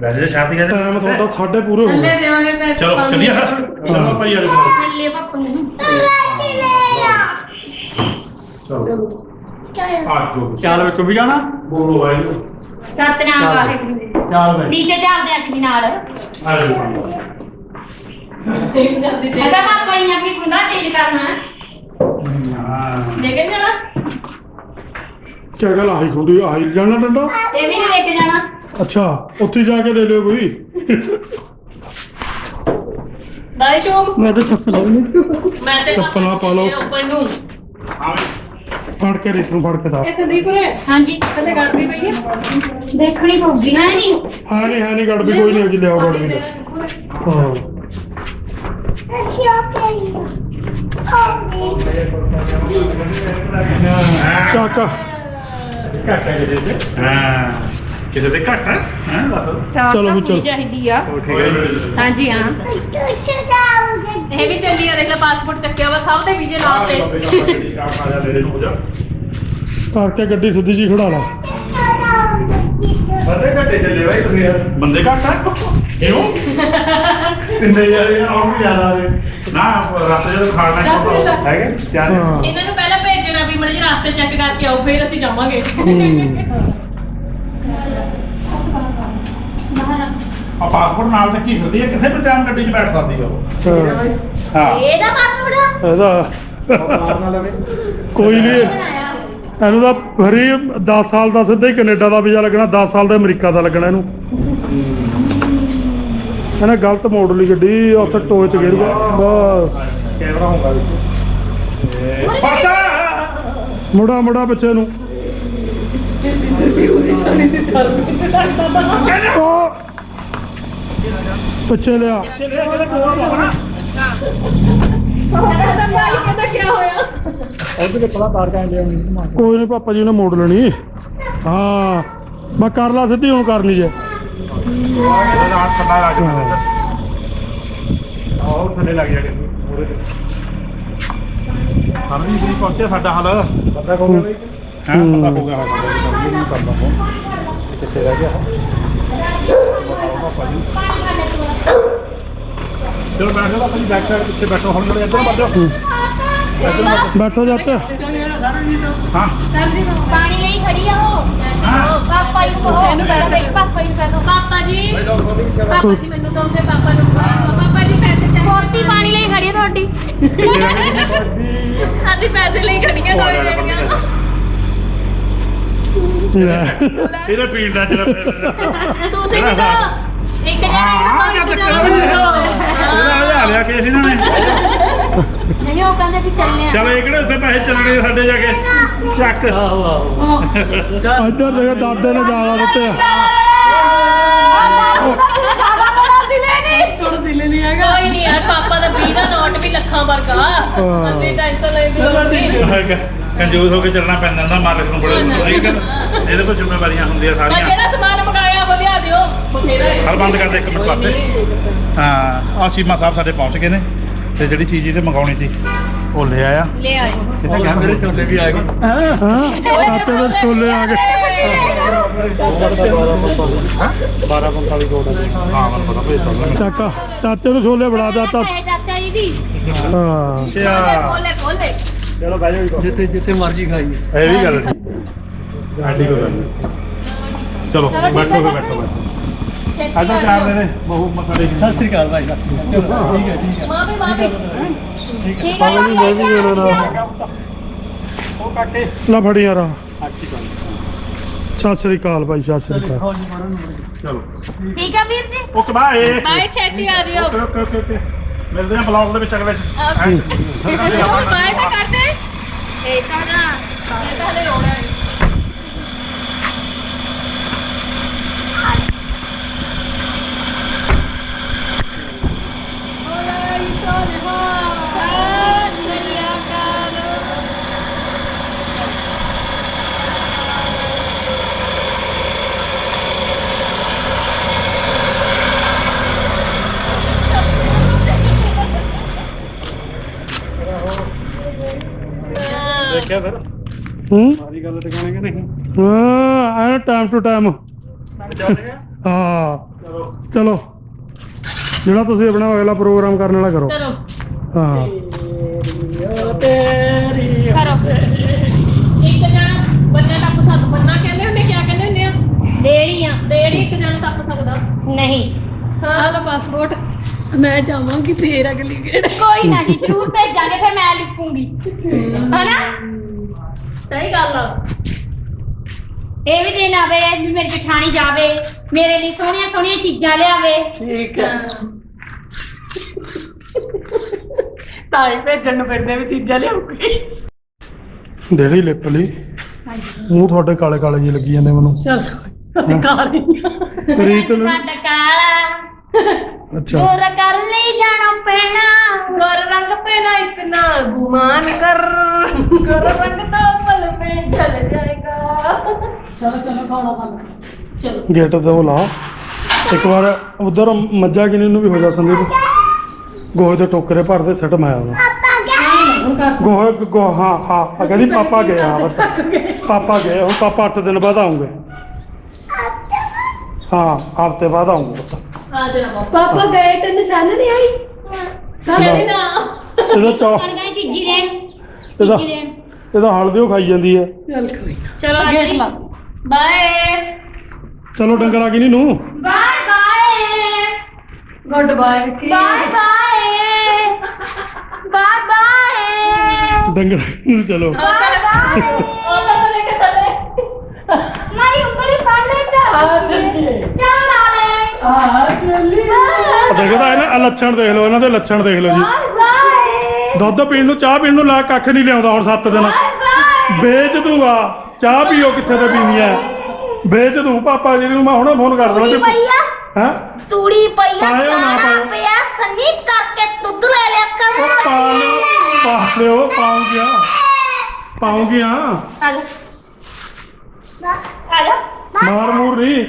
ਵੈਸੇ ਛਾਤੀ ਕਹਿੰਦੇ ਟਾਈਮ ਤੁਹਾਡਾ ਸਾਡੇ ਪੂਰੇ ਹੋ ਗਏ। ਦੇਵਾਂਗੇ ਪੈਸੇ ਚਲੋ ਚੱਲੀਏ ਫਿਰ। ਚਲੋ ਭਾਈ ਆ ਜਾਓ ਲੈ ਪਾਪਾ ਨੂੰ ਚਲੋ। ਆ ਜੋ। ਚਾਲ ਵਿੱਚ ਵੀ ਜਾਣਾ? ਬੋਲੋ ਭਾਈ ਸਤਨਾਮ ਵਾਹਿਗੁਰੂ ਚਾਲ ਵਿੱਚ ਨੀਚੇ ਚੱਲਦੇ ਅਸੀਂ ਵੀ ਨਾਲ। ਆ ਜਾਓ ਅਗਾ ਪਾਪਾ ਜੀ ਨੇ ਵੀ ਕੁੰਡਾ ਤੇਜ਼ ਕਰਨਾ। ਹੈ। ਹਾਂ ਲੈ ਕੇ ਜਾਣਾ ਕਿਆ ਗੱਲ ਆਹੀ ਖੁੰਦੀ ਆਹੀ ਜਾਣਾ ਡੰਡਾ? ਇਹ ਵੀ ਨੀ ਲੈ ਕੇ ਜਾਣਾ। ਅੱਛਾ ਉੱਥੇ ਜਾ ਕੇ ਲੈ ਲਿਓ ਕੋਈ ਦਾਈ ਸ਼ੋਮ। ਮੈਂ ਤਾਂ ਚੱਪਲ ਨਹੀਂ ਮੈਂ ਤੇ ਚੱਪਲਾਂ ਪਾ ਲਓ। ਉੱਪਰ ਨੂੰ। ਹਾਂ ਫੜ ਕੇ ਰੀਤ ਨੂੰ ਫੜ ਕੇ ਦੱਸ। ਹਾਂਜੀ। ਥੱਲੇ ਗੜਦੀ ਪਈ ਹੈ। ਦੇਖਣੀ ਪਊਗੀ। ਨਾ ਨਹੀਂ। ਹਾਂ ਨਹੀਂ ਹਾਂ ਨਹੀਂ ਗੜ ਵੀ ਕੋਈ ਨਹੀਂ ਅਜੀ ਲਿਆਓ ਗੜ ਵੀ। ਹਾਂ। ਚੱਕ ਘੱਟ ਹੈ ਜਿਹਦੇ ਤੇ ਹਾਂ। ਕਿਸੇ ਦੇ ਘੱਟ ਹੈ ਹਾਂ? ਚਲੋ ਵੀ ਚਲੋ। ਚਾਹੀਦੀ ਆ। ਉਹ ਠੀਕ ਹੈ ਹਾਂਜੀ ਹਾਂ। ਇਹ ਵੀ ਚੱਲੀ ਆ ਦੇਖ ਲੈ ਪਾਸਪੋਰਟ ਚੱਕਿਆ ਵਾ ਸਭ ਦੇ ਵੀਜ਼ੇ ਲਾ ਤੇ। ਕਰਕੇ ਗੱਡੀ ਸਿੱਧੀ ਜੀ ਖੜਾ ਲਾ। ਬੰਦੇ ਘੱਟੇ ਚੱਲੇ ਬਾਈ ਤੁਸੀਂ ਬੰਦੇ ਘੱਟ ਹੈ ਕਿਉਂ? ਕਿੰਨੇ ਜਾਰੇ ਆਉਂ ਵੀ ਜ਼ਿਆਦਾ ਨੇ ਨਾ ਰਸਤੇ ਜਦੋਂ ਖਾਣਾ ਹੈਗੇ ਚਾਰ ਹਾਂ। ਇਹਨਾਂ ਨੂੰ ਰਾਸਤੇ ਚੈੱਕ ਕਰਕੇ ਆਓ ਫਿਰ ਅਸੀਂ ਜਾਵਾਂਗੇ। ਆ ਪਾਸਪੋਰਟ ਨਾਲ ਤੇ ਕੀ ਫਿਰਦੀ ਹੈ ਕਿਸੇ ਵੀ ਟਾਈਮ ਗੱਡੀ 'ਚ ਬੈਠ ਸਕਦੀ ਹੈ ਉਹ? ਹਾਂ। ਹਾਂ। ਇਹਦਾ ਪਾਸਪੋਰਟ ਇਹਦਾ। ਕੋਈ ਨਹੀਂ ਇਹਨੂੰ ਤਾਂ ਫਰੀ 10 ਸਾਲ ਦਾ ਸਿੱਧਾ ਹੀ ਕੈਨੇਡਾ ਦਾ ਵੀਜ਼ਾ ਲੱਗਣਾ 10 ਸਾਲ ਦਾ ਅਮਰੀਕਾ ਦਾ ਲੱਗਣਾ ਇਹਨੂੰ। ਇਹਨੇ ਗਲਤ ਮੋੜ ਲਈ ਗੱਡੀ ਉੱਥੇ ਟੋਏ ਚ ਗਿਰ ਗਿਆ ਬਸ। ਕੈਮਰਾ ਹੋਊਗਾ ਵਿੱਚ। ਫਸਾ ਮੁੜਾ ਮੁੜਾ ਪਿੱਛੇ ਨੂੰ। ਉਹ ਪਿੱਛੇ ਲਿਆ। ਕੋਈ ਨਹੀਂ ਪਾਪਾ ਜੀ ਨੇ ਮੋੜ ਲੈਣੀ। ਹਾਂ ਮੈਂ ਕਰ ਲਾ ਸਿੱਧੀ ਹੁਣ ਕਰ ਲਈ ਜੇ। ਇਹਦਾ ਹੱਥ ਥੱਲੇ ਲੱਗ ਥੱਲੇ ਜਾਗੇ ਮੂਰੇ ਤੇ ਸਾਨੂੰ ਵੀ ਨਹੀਂ ਪਹੁੰਚਿਆ ਸਾਡਾ ਹਾਲ। ਪਤਾ ਕੋ ਗਿਆ ਹਾਂ? ਪਤਾ ਹੋ ਗਿਆ ਹਾਂ ਇਹ ਨਹੀਂ ਕਰਦਾ ਫੋਨ ਕਿੱਥੇ ਰਹਿ ਗਿਆ ਜੀ। ਚਲੋ ਬੈਠ ਆਪਣੀ ਬੈਕ ਸਾਈਡ ਪਿੱਛੇ ਬੈਠੋ। ਹੁਣ ਜਿਹੜੇ ਇੱਧਰ ਵੱਧ ਜਾਓ। ਬੈਠੋ ਜਾਤੇ ਹਾਂ। ਪਾਣੀ ਲਈ ਖੜੀ ਆ ਉਹ। ਪਾਪਾ ਜੀ ਨੂੰ ਕਹੋ। ਇਹਨੂੰ ਬੈਠ ਪਾਪਾ ਜੀ ਨੂੰ ਕਹੋ। ਪਾਪਾ ਜੀ ਪਾਪਾ ਜੀ ਮੈਨੂੰ ਦੋਗੇ ਪਾਪਾ ਨੂੰ ਪਾਪਾ ਮੋਤੀ ਪਾਣੀ ਲਈ ਖੜੀ ਆ ਤੁਹਾਡੀ। ਅਸੀਂ ਪੈਸੇ ਲਈ ਖੜੀਆਂ ਦੋ ਲੈ ਇਹਦੇ ਪੀਣ ਦਾ ਚਲਾ ਤੁਸੀਂ ਵੀ ਦੋ। ਇੱਕ ਜਣਾ ਹਾਂ ਇੱਕ ਕਿਆ ਜਣਾ ਚੱਕਰ ਉਹਦਾ ਹਜਾ ਲਿਆ ਕੇਸ ਇਹਨਾਂ ਨੇ। ਨਹੀਂ ਉਹ ਕਹਿੰਦੇ ਵੀ ਚੱਲਨੇ ਆ। ਚਲ ਇਹ ਕਿਹੜੇ ਉੱਥੇ ਪੈਸੇ ਚੱਲਣੇ ਸਾਡੇ ਜਾ ਕੇ? ਚੱਕ। ਆਹੋ। ਆਹੋ ਇੱਧਰ ਦੇਖ ਦਾਦੇ ਨੇ ਜ਼ਿਆਦਾ ਦਿੱਤੇ ਆ। ਕੋਈ ਨਹੀਂ ਯਾਰ ਪਾਪਾ ਦਾ 20 ਦਾ ਨੋਟ ਵੀ ਲੱਖਾਂ ਵਰਗਾ। ਅਸੀਂ ਟੈਨਸ਼ਨ ਲੈਂਦੇ ਲੋਕੀ ਕੰਜੂਸ ਹੋ ਕੇ ਚੱਲਣਾ ਪੈਂਦਾ ਹੁੰਦਾ ਮਾਲਕ ਨੂੰ ਬੜਾ ਨਹੀਂ ਗੱਲ ਇਹਦੇ ਕੋਲ ਜ਼ਿੰਮੇਵਾਰੀਆਂ ਹੁੰਦੀਆਂ ਸਾਰੀਆਂ। ਜਿਹੜਾ ਸਮਾਨ ਮੰਗਾਇਆ ਉਹ ਲਿਆ ਦਿਓ। ਬਥੇਰਾ ਹੈ। ਹਲ ਬੰਦ ਕਰ ਦੇ ਇੱਕ ਮਿੰਟ ਵਾਸਤੇ ਹਾਂ ਆ ਸਾਹਿਬ ਸਾਡੇ ਪਹੁੰਚ ਗਏ ਨੇ। ਤੇ ਜਿਹੜੀ ਚੀਜ਼ ਇਹਦੇ ਮੰਗਾਉਣੀ ਸੀ ਉਹ ਲੈ ਆਇਆ। ਲੈ ਆਏ ਕਿਤੇ ਗਿਆ ਮੇਰੇ ਛੋਲੇ ਵੀ ਆ ਗਏ। ਹਾਂ ਚਾਚੇ ਦੇ ਛੋਲੇ ਆ ਗਏ। 1245 ਕੋਡ ਹਾਂ ਮੈਨੂੰ ਪਤਾ ਭੇਜ ਤਾ ਚਾਚਾ ਚਾਚੇ ਨੂੰ ਛੋਲੇ ਬਣਾ ਦਿੱਤਾ। ਚਾਚਾ ਜੀ ਦੀ ਹਾਂ। ਅੱਛਾ। ਬੋਲੇ ਬੋਲੇ ਚਲੋ ਬਹਿ ਜਾਓ ਜਿੱਥੇ ਜਿੱਥੇ ਮਰਜ਼ੀ ਖਾਈਏ। ਇਹ ਵੀ ਗੱਲ ਠੀਕ ਐਡੀ ਕੋ ਗੱਲ ਨਹੀਂ। ਚਲੋ ਬੈਠੋ ਬੈਠੋ ਬੈਠੋ। ਅੱਛਾ ਚਾਰ ਦੇ ਨੇ ਬਹੁ ਟੇਕ ਸਤਿ ਸ੍ਰੀ ਅਕਾਲ ਭਾਈ ਸਤਿ ਸ੍ਰੀ ਅਕਾਲ। ਠੀਕ ਹੈ ਠੀਕ ਹੈ। ਮਾਂ ਵੀ ਮਾਂ ਵੀ ਠੀਕ ਹੈ। ਪਾਪਾ ਜੀ ਮੈਂ ਵੀ ਜਾਣਾ ਨਾਲ ਉਹ ਕਾਟੇ ਲੈ ਫੜੀ ਯਾਰ। ਅੱਛੀ ਗੱਲ ਸਤਿ ਸ੍ਰੀ ਅਕਾਲ ਭਾਈ ਸਤਿ ਸ੍ਰੀ ਅਕਾਲ। ਚਲੋ ਠੀਕ ਆ ਵੀਰ ਜੀ? Okay bye. ਬਾਏ ਛੇਤੀ ਆ ਜਿਓ। ਓਕੇ ਓਕੇ ਓਕੇ ਮਿਲਦੇ ਹਾਂ ਬਲੌਗ ਦੇ ਵਿੱਚ ਅਗਲੇ ਚ। ਬਾਏ ਤਾਂ ਕਰਦੇ। ਇਹ ਤਾਂ ਨਾ ਇਹ ਤਾਂ ਹਲੇ ਰੋਣਾ ਹੈ ਦੇਖਿਆ ਫਿਰ ਹੂੰ ਸਾਰੀ ਗੱਲ ਟਿਕਾਣੇ ਕਿ ਨਹੀਂ ਹਾਂ ਐ ਟਾਈਮ ਟੂ ਟਾਈਮ ਚੱਲਦੇ ਆ ਹਾਂ ਚਲੋ ਚਲੋ ਜਿਹੜਾ ਤੁਸੀਂ ਆਪਣਾ ਅਗਲਾ ਪ੍ਰੋਗਰਾਮ ਕਰਨ ਵਾਲਾ ਕਰੋ। ਚਲੋ ਹਾਂ। ਕਰੋ। ਇੱਕ ਜਣਾ ਬੰਨੇ ਟੱਪ ਸੱਤ ਬੰਨਾ ਕਹਿੰਦੇ ਹੁੰਦੇ ਕਿਆ ਕਹਿੰਦੇ ਹੁੰਦੇ ਆ? ਦੇੜੀਆਂ ਡੇਢ ਇੱਕ ਜਣਾ ਟੱਪ ਸਕਦਾ। ਨਹੀਂ। ਹਾਲ ਪਾਸਪੋਰਟ ਮੈਂ ਜਾਵਾਂਗੀ ਫੇਰ ਅਗਲੀ ਗੇੜ। ਕੋਈ ਨਾ ਜੀ ਜ਼ਰੂਰ ਭੇਜਾਂਗੇ ਫਿਰ ਮੈਂ ਲਿਖੂੰਗੀ। ਹਨਾ? ਸਹੀ ਗੱਲ ਆ। ਇਹ ਵੀ ਦਿਨ ਆਵੇ ਵੀ ਮੇਰੀ ਜਠਾਣੀ ਜਾਵੇ ਮੇਰੇ ਲਈ ਸੋਹਣੀਆਂ ਸੋਹਣੀਆਂ ਚੀਜ਼ਾਂ ਲਿਆਵੇ। ਠੀਕ ਹੈ। ਤਾਂ ਹੀ ਭੇਜਣ ਨੂੰ ਫਿਰਦੇ ਵੀ ਚੀਜ਼ਾਂ ਲਿਆਉਗੀ। ਡੇੜੀ ਲਿਪ ਲਈ। ਹਾਂਜੀ। ਮੂੰਹ ਤੁਹਾਡੇ ਕਾਲੇ ਕਾਲੇ ਜਿਹੇ ਲੱਗੀ ਜਾਂਦੇ ਮੈਨੂੰ। ਚਲ ਅਸੀਂ ਕਾਲੇ ਰੀਤ ਨੂੰ ਸਾਡਾ ਕਾਲਾ। ਅੱਛਾ। ਗੋਰਾ ਕਰ ਲਈ ਜਾਣਾ ਪੈਣਾ। ਗੋਰਾ ਰੰਗ ਪੈਣਾ ਇਤਨਾ ਗੁਮਾਨ ਕਰ। ਗੋਰਾ ਰੰਗ ਤਾਂ ਪਲ ਮੇ ਚਲ ਜਾਏਗਾ। ਚਲੋ ਚਲੋ ਖਾਣਾ ਖਾਣਾ ਚਲੋ। ਗੇਟ ਤੋਂ ਲਾ। ਇੱਕ ਵਾਰ ਉਧਰ ਮੱਝਾਂ ਕਿਨੇ ਨੂੰ ਵੀ ਹੋ ਜਾ ਸੰਦੀਪ। ਗੋਹੇ ਦੇ ਟੋਕਰੇ ਭਰਦੇ ਸਿੱਟ ਮਾਇਆ ਉਹਨੂੰ। ਨਹੀਂ ਹੁਣ ਕਰ। ਗੋਹਾ ਗੋਹਾ ਹਾਂ ਹਾਂ ਆ ਕਹਿੰਦੀ ਪਾਪਾ ਗਏ ਹਾਂ ਪਾਪਾ ਗਏ। ਹੁਣ ਪਾਪਾ 8 ਦਿਨ ਬਾਅਦ ਆਉਂਗੇ। ਹਾਂ ਹਫ਼ਤੇ ਬਾਅਦ ਆਉਂਗੇ ਪਾਪਾ ਗਏ ਤੇ ਨਿਸ਼ਾਨ ਨਹੀਂ ਆਈ? ਨਾ। ਇਹਦਾ ਚੌ ਖਾਈ ਜਾਂਦੀ ਹੈ। ਚਲੋ ਡੰਗਰ ਆ ਗਈ ਨੀ ਨੂੰ bye bye. Good bye bye bye. Bye bye ਡੰਗਰ ਆ ਗਈ ਨੂੰ ਚਲੋ। ਬਾਏ ਬਾਏ ਉਹ ਤਾਂ ਲੈ ਕੇ ਚੱਲੇ ਨਹੀਂ ਉਂਗਲੀ ਫੜ ਲੈ। ਆ ਚੱਲ ਚੱਲੀਏ। ਚੱਲ ਆਲੇ ਆ ਚੱਲੀ ਆ ਦੇਖਦਾ ਇਹ ਨਾ ਲੱਛਣ ਦੇਖ ਲਓ ਇਹਨਾਂ ਦੇ ਲੱਛਣ ਦੇਖ ਲਓ ਜੀ। ਬਾਏ ਬਾਏ ਦੁੱਧ ਪੀਣ ਨੂੰ ਚਾਹ ਪੀਣ ਨੂੰ ਲਾ ਕੱਖ ਨਹੀਂ ਲਿਆਉਂਦਾ ਹੁਣ 7 ਦਿਨ। ਵੇਚ ਦੂੰਗਾ ਚਾਹ ਪੀਓ ਕਿੱਥੇ ਤੇ ਪੀਣੀ ਹੈ ਵੇਚ ਦੂੰ ਪਾਪਾ ਜੀ ਨੂੰ ਮੈਂ ਹੁਣੇ ਫੋਨ ਕਰ ਦੇਣਾ ਪਈਆ ਹਾਂ? ਤੂੜੀ ਪਈਆ ਪਾਇਓ ਨਾ ਖਾਣਾ ਪਾਇਓ। ਪਿਆ ਸੰਨੀ ਕਰਕੇ ਦੁੱਧ ਲੈ ਲਿਆ ਕਰ। ਉਹ ਪਾ ਲਿਓ ਪਾ ਲਿਓ ਪਾਉਂਗੀਆਂ। ਪਾਉਂਗੀਆਂ। ਆ ਜਾ ਆ ਜਾ ਮਾਰ ਮੂਰ ਨਹੀਂ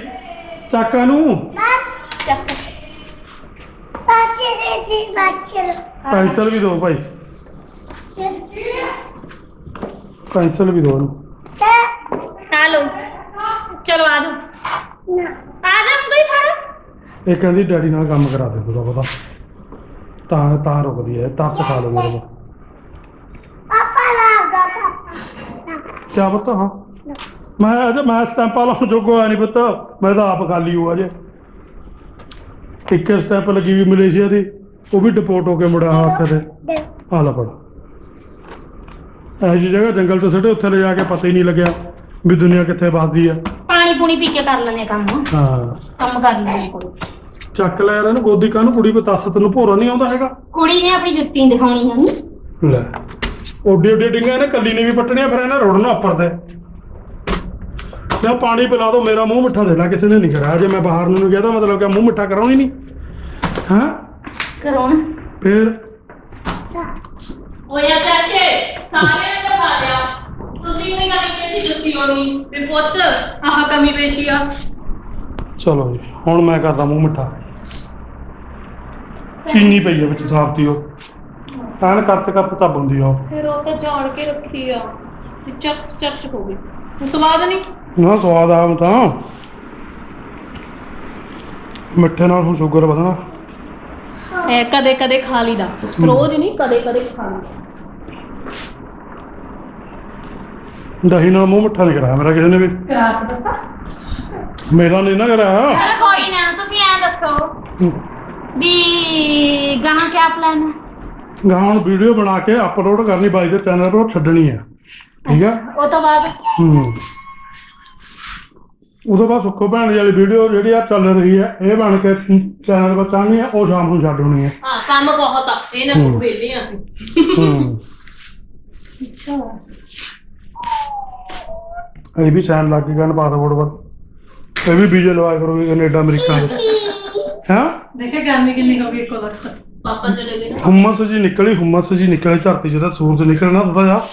ਚਾਕਾ ਨੂੰ ਚੱਕ। ਪੈਨਸਲ ਵੀ ਦਿਓ ਭਾਈ। ਪੈਨਸਲ ਵੀ ਦਿਓ ਉਹਨੂੰ ਆ ਲਓ। ਚਲੋ ਆ ਜਾ ਆ ਜਾ ਉਂਗਲੀ ਫੜ ਇਹ ਕਹਿੰਦੀ ਡੈਡੀ ਨਾਲ ਕੰਮ ਕਰਾ ਦੇ ਤੂੰ ਪਤਾ ਤਾਂ ਤਾਂ ਰੁਕਦੀ ਹੈ ਤਰਸ ਖਾ ਲਓ ਮੇਰੇ ਕੋਲ ਕਿਆ ਪਤਾ ਹਾਂ? ਮੈਂ ਅਜੇ ਮੈਂ ਸਟੈਂਪਾਂ ਲਾਉਣ ਜੋਗੋ ਆ ਨਹੀਂ ਪਤਾ। ਮੈਂ ਤਾਂ ਆਪ ਖਾਲੀ ਹੂੰ ਅਜੇ। ਇੱਕ ਸਟੈਂਪ ਲੱਗੀ ਵੀ ਮਲੇਸ਼ੀਆ ਦੀ ਉਹ ਵੀ ਡਿਪੋਰਟ ਹੋ ਕੇ ਮੁੜਿਆ ਹਾਂ ਉੱਥੇ ਤੇ। ਆ ਲੈ ਪੜ ਜਿਹੀ ਜਗ੍ਹਾ ਜੰਗਲ ਤੋਂ ਸਿੱਟੇ ਉੱਥੇ ਲੈ ਜਾ ਕੇ ਪਤਾ ਹੀ ਨਹੀਂ ਲੱਗਿਆ ਵੀ ਦੁਨੀਆ ਕਿੱਥੇ ਵੱਸਦੀ ਆ। ਪਾਣੀ ਪੂਣੀ ਪੀ ਕੇ ਕਰ ਲੈਣੇ ਕੰਮ। ਹਾਂ। ਕੰਮ ਕਰ ਲੈਣੇ ਕੋਈ। ਚੱਕ ਲੈ ਯਾਰ ਇਹਨੂੰ ਗੋਦੀ ਕਾਹਨੂੰ ਕੁੜੀ ਕੋ ਦੱਸ ਤੈਨੂੰ ਭੋਰਾ ਨਹੀਂ ਆਉਂਦਾ ਹੈਗਾ। ਕੁੜੀ ਨੇ ਆਪਣੀ ਜੁੱਤੀ ਨੀ ਦਿਖਾਉਣੀ ਹਨ ਲੈ ਓਡੀ ਓਡੀ ਡਿੰਗਾ ਇਹਨੇ ਕੱਲੀ ਨੇ ਵੀ ਪੱਟਣੀਆਂ ਫਿਰ ਇਹਨੇ ਰੋੜਨਾ ਉੱਪਰਦੇ ਮੈਂ ਪਾਣੀ ਪਿਲਾ ਦੋ ਮੇਰਾ ਮੂੰਹ ਮਿੱਠਾ ਦੇ ਲੈ ਕਿਸੇ ਨੇ ਨਹੀਂ ਕਰਾਇਆ ਜੇ ਮੈਂ ਬਾਹਰ ਨੂੰ ਗਿਆ ਤਾਂ ਮਤਲਬ ਕਿ ਮੂੰਹ ਮਿੱਠਾ ਕਰਾਉਣੀ ਨਹੀਂ। ਹਾਂ? ਕਰਾਉਣ। ਫਿਰ? ਓਏ ਚਾਚੇ ਸਾਰਿਆਂ ਨੇ ਲਿਆ। ਤੁਸੀਂ ਵੀ ਕਮੀ ਪੇਸ਼ੀ ਜੁੱਤੀ ਹੋਣੀ ਵੀ ਪੁੱਤ ਆਹ ਕਮੀ ਪੇਸ਼ੀ ਆ। ਚਲੋ ਜੀ ਹੁਣ ਮੈਂ ਕਰਦਾ ਮੂੰਹ ਮਿੱਠਾ। ਚੀਨੀ ਪਈ ਹੈ ਵਿੱਚ ਸਾਫਤੀ ਉਹ। ਐਨ ਕਰਤੇ ਕਰਤੇ ਤੱਬ ਹੁੰਦੀ ਆ ਉਹ। ਫਿਰ ਉਹ ਤਾਂ ਜਾਣ ਕੇ ਰੱਖੀ ਆ। ਤੇ ਚੱਕ ਚੱਕ ਹੋ ਗਈ। ਹੁਣ ਸਵਾਦ ਨਹੀਂ ਨਾ? ਸਵਾਦ ਆ ਹੁਣ ਤਾਂ। ਮਿੱਠੇ ਨਾਲ ਹੁਣ ਸ਼ੂਗਰ ਵਧਣਾ। ਐ ਕਦੇ ਕਦੇ ਖਾ ਲਈਦਾ। ਰੋਜ਼ ਨਹੀਂ ਕਦੇ ਕਦੇ ਖਾ ਲਈਦਾ। ਦਹੀਂ ਨਾਲ ਮੂੰਹ ਮਿੱਠਾ ਨਹੀਂ ਕਰਾਇਆ ਮੇਰਾ ਕਿਸੇ ਨੇ ਵੀ। ਕਰਾ ਕੇ ਦੱਸਾਂ ਮੇਰਾ ਨਹੀਂ ਨਾ ਕਰਾਇਆ। ਕੋਈ ਨਾ ਤੁਸੀਂ ਐਂ ਦੱਸੋ। ਵੀ ਗਾਹਾਂ ਕਿਆ ਪਲਾਨ ਹੈ? ਗਾਂ ਹੁਣ ਵੀਡੀਓ ਬਣਾ ਕੇ ਅਪਲੋਡ ਕਰਨੀ ਬਾਈ ਦੇ ਚੈਨਲ 'ਤੇ ਉਹ ਛੱਡਣੀ ਆ ਠੀਕ ਆ? ਉਹ ਤੋਂ ਬਾਅਦ? ਹੂੰ। ਉਹਦੇ ਬਾਅਦ ਸੁੱਖੋ ਭੈਣ ਦੀ ਵਾਲੀ ਵੀਡੀਓ ਜਿਹੜੀ ਆ ਚੱਲ ਰਹੀ ਹੈ ਇਹ ਬਣ ਕੇ ਚੈਨਲ 'ਤੇ ਚਾਹਣੀ ਆ ਉਹ ਸ਼ਾਮ ਨੂੰ ਛੱਡ ਹੋਣੀ ਹੈ। ਹਾਂ ਕੰਮ ਬਹੁਤ ਆ ਇਹਨਾਂ ਹੂੰ। ਨੂੰ ਵੇਲੇ ਆ ਅਸੀਂ। ਹੂੰ। ਅੱਛਾ। ਇਹ ਵੀ ਚੈਨਲ ਲੱਗ ਗਿਆ ਨਾ ਪਾਸਪੋਰਟ ਪਰ ਇਹ ਵੀ ਵੀਜ਼ੇ ਲਵਾਇਆ ਕਰੋਗੇ ਕੈਨੇਡਾ ਅਮਰੀਕਾ ਦੇ। ਹਾਂ? ਦੇਖੇ ਗਰਮੀ ਕਿੰਨੀ ਹੋ ਗਈ ਇੱਕੋ ਵਕਤ? ਪਾਪਾ ਚਲੇ ਗਏ ਨਾ। ਹੁਮਸ ਜੀ ਨਿਕਲੀ ਹੁਮਸ ਜੀ ਨਿਕਲੀ ਧਰਤੀ ਜਿਹਦਾ ਸੂਰਜ ਨਿਕਲਣਾ ਥੋੜਾ ਜਿਹਾ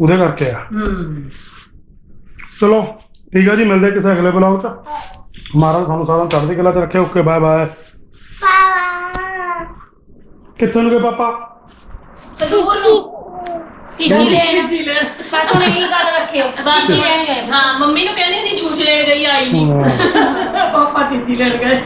ਉਹਦੇ ਕਰਕੇ ਆ। ਹੂੰ। ਚਲੋ ਠੀਕ ਆ ਜੀ ਮਿਲਦੇ ਕਿਸੇ ਅਗਲੇ ਬਲੌਗ 'ਚ। ਮਹਾਰਾਜ ਤੁਹਾਨੂੰ ਸਾਰਿਆਂ ਨੂੰ ਚੜ੍ਹਦੀ ਕਲਾ 'ਚ ਰੱਖੇ ਓਕੇ ਬਾਏ ਬਾਏ। ਕਿੱਥੇ ਨੂੰ ਗਏ ਪਾਪਾ? ਦੂਰ ਨੂੰ। ਚੀਚੀ ਲੈਣ। ਪਾਸੋਂ ਨੇ ਇਹ ਗੱਲ ਰੱਖਿਓ ਬਸ ਹੀ ਲੈਣ ਗਏ। ਹਾਂ ਮੰਮੀ ਨੂੰ ਕਹਿੰਦੀ ਸੀ ਜੂਸ ਲੈਣ ਗਈ ਆਈ ਨਹੀਂ। ਪਾਪਾ ਟਿੱਜੀ ਲੈਣ ਗਏ।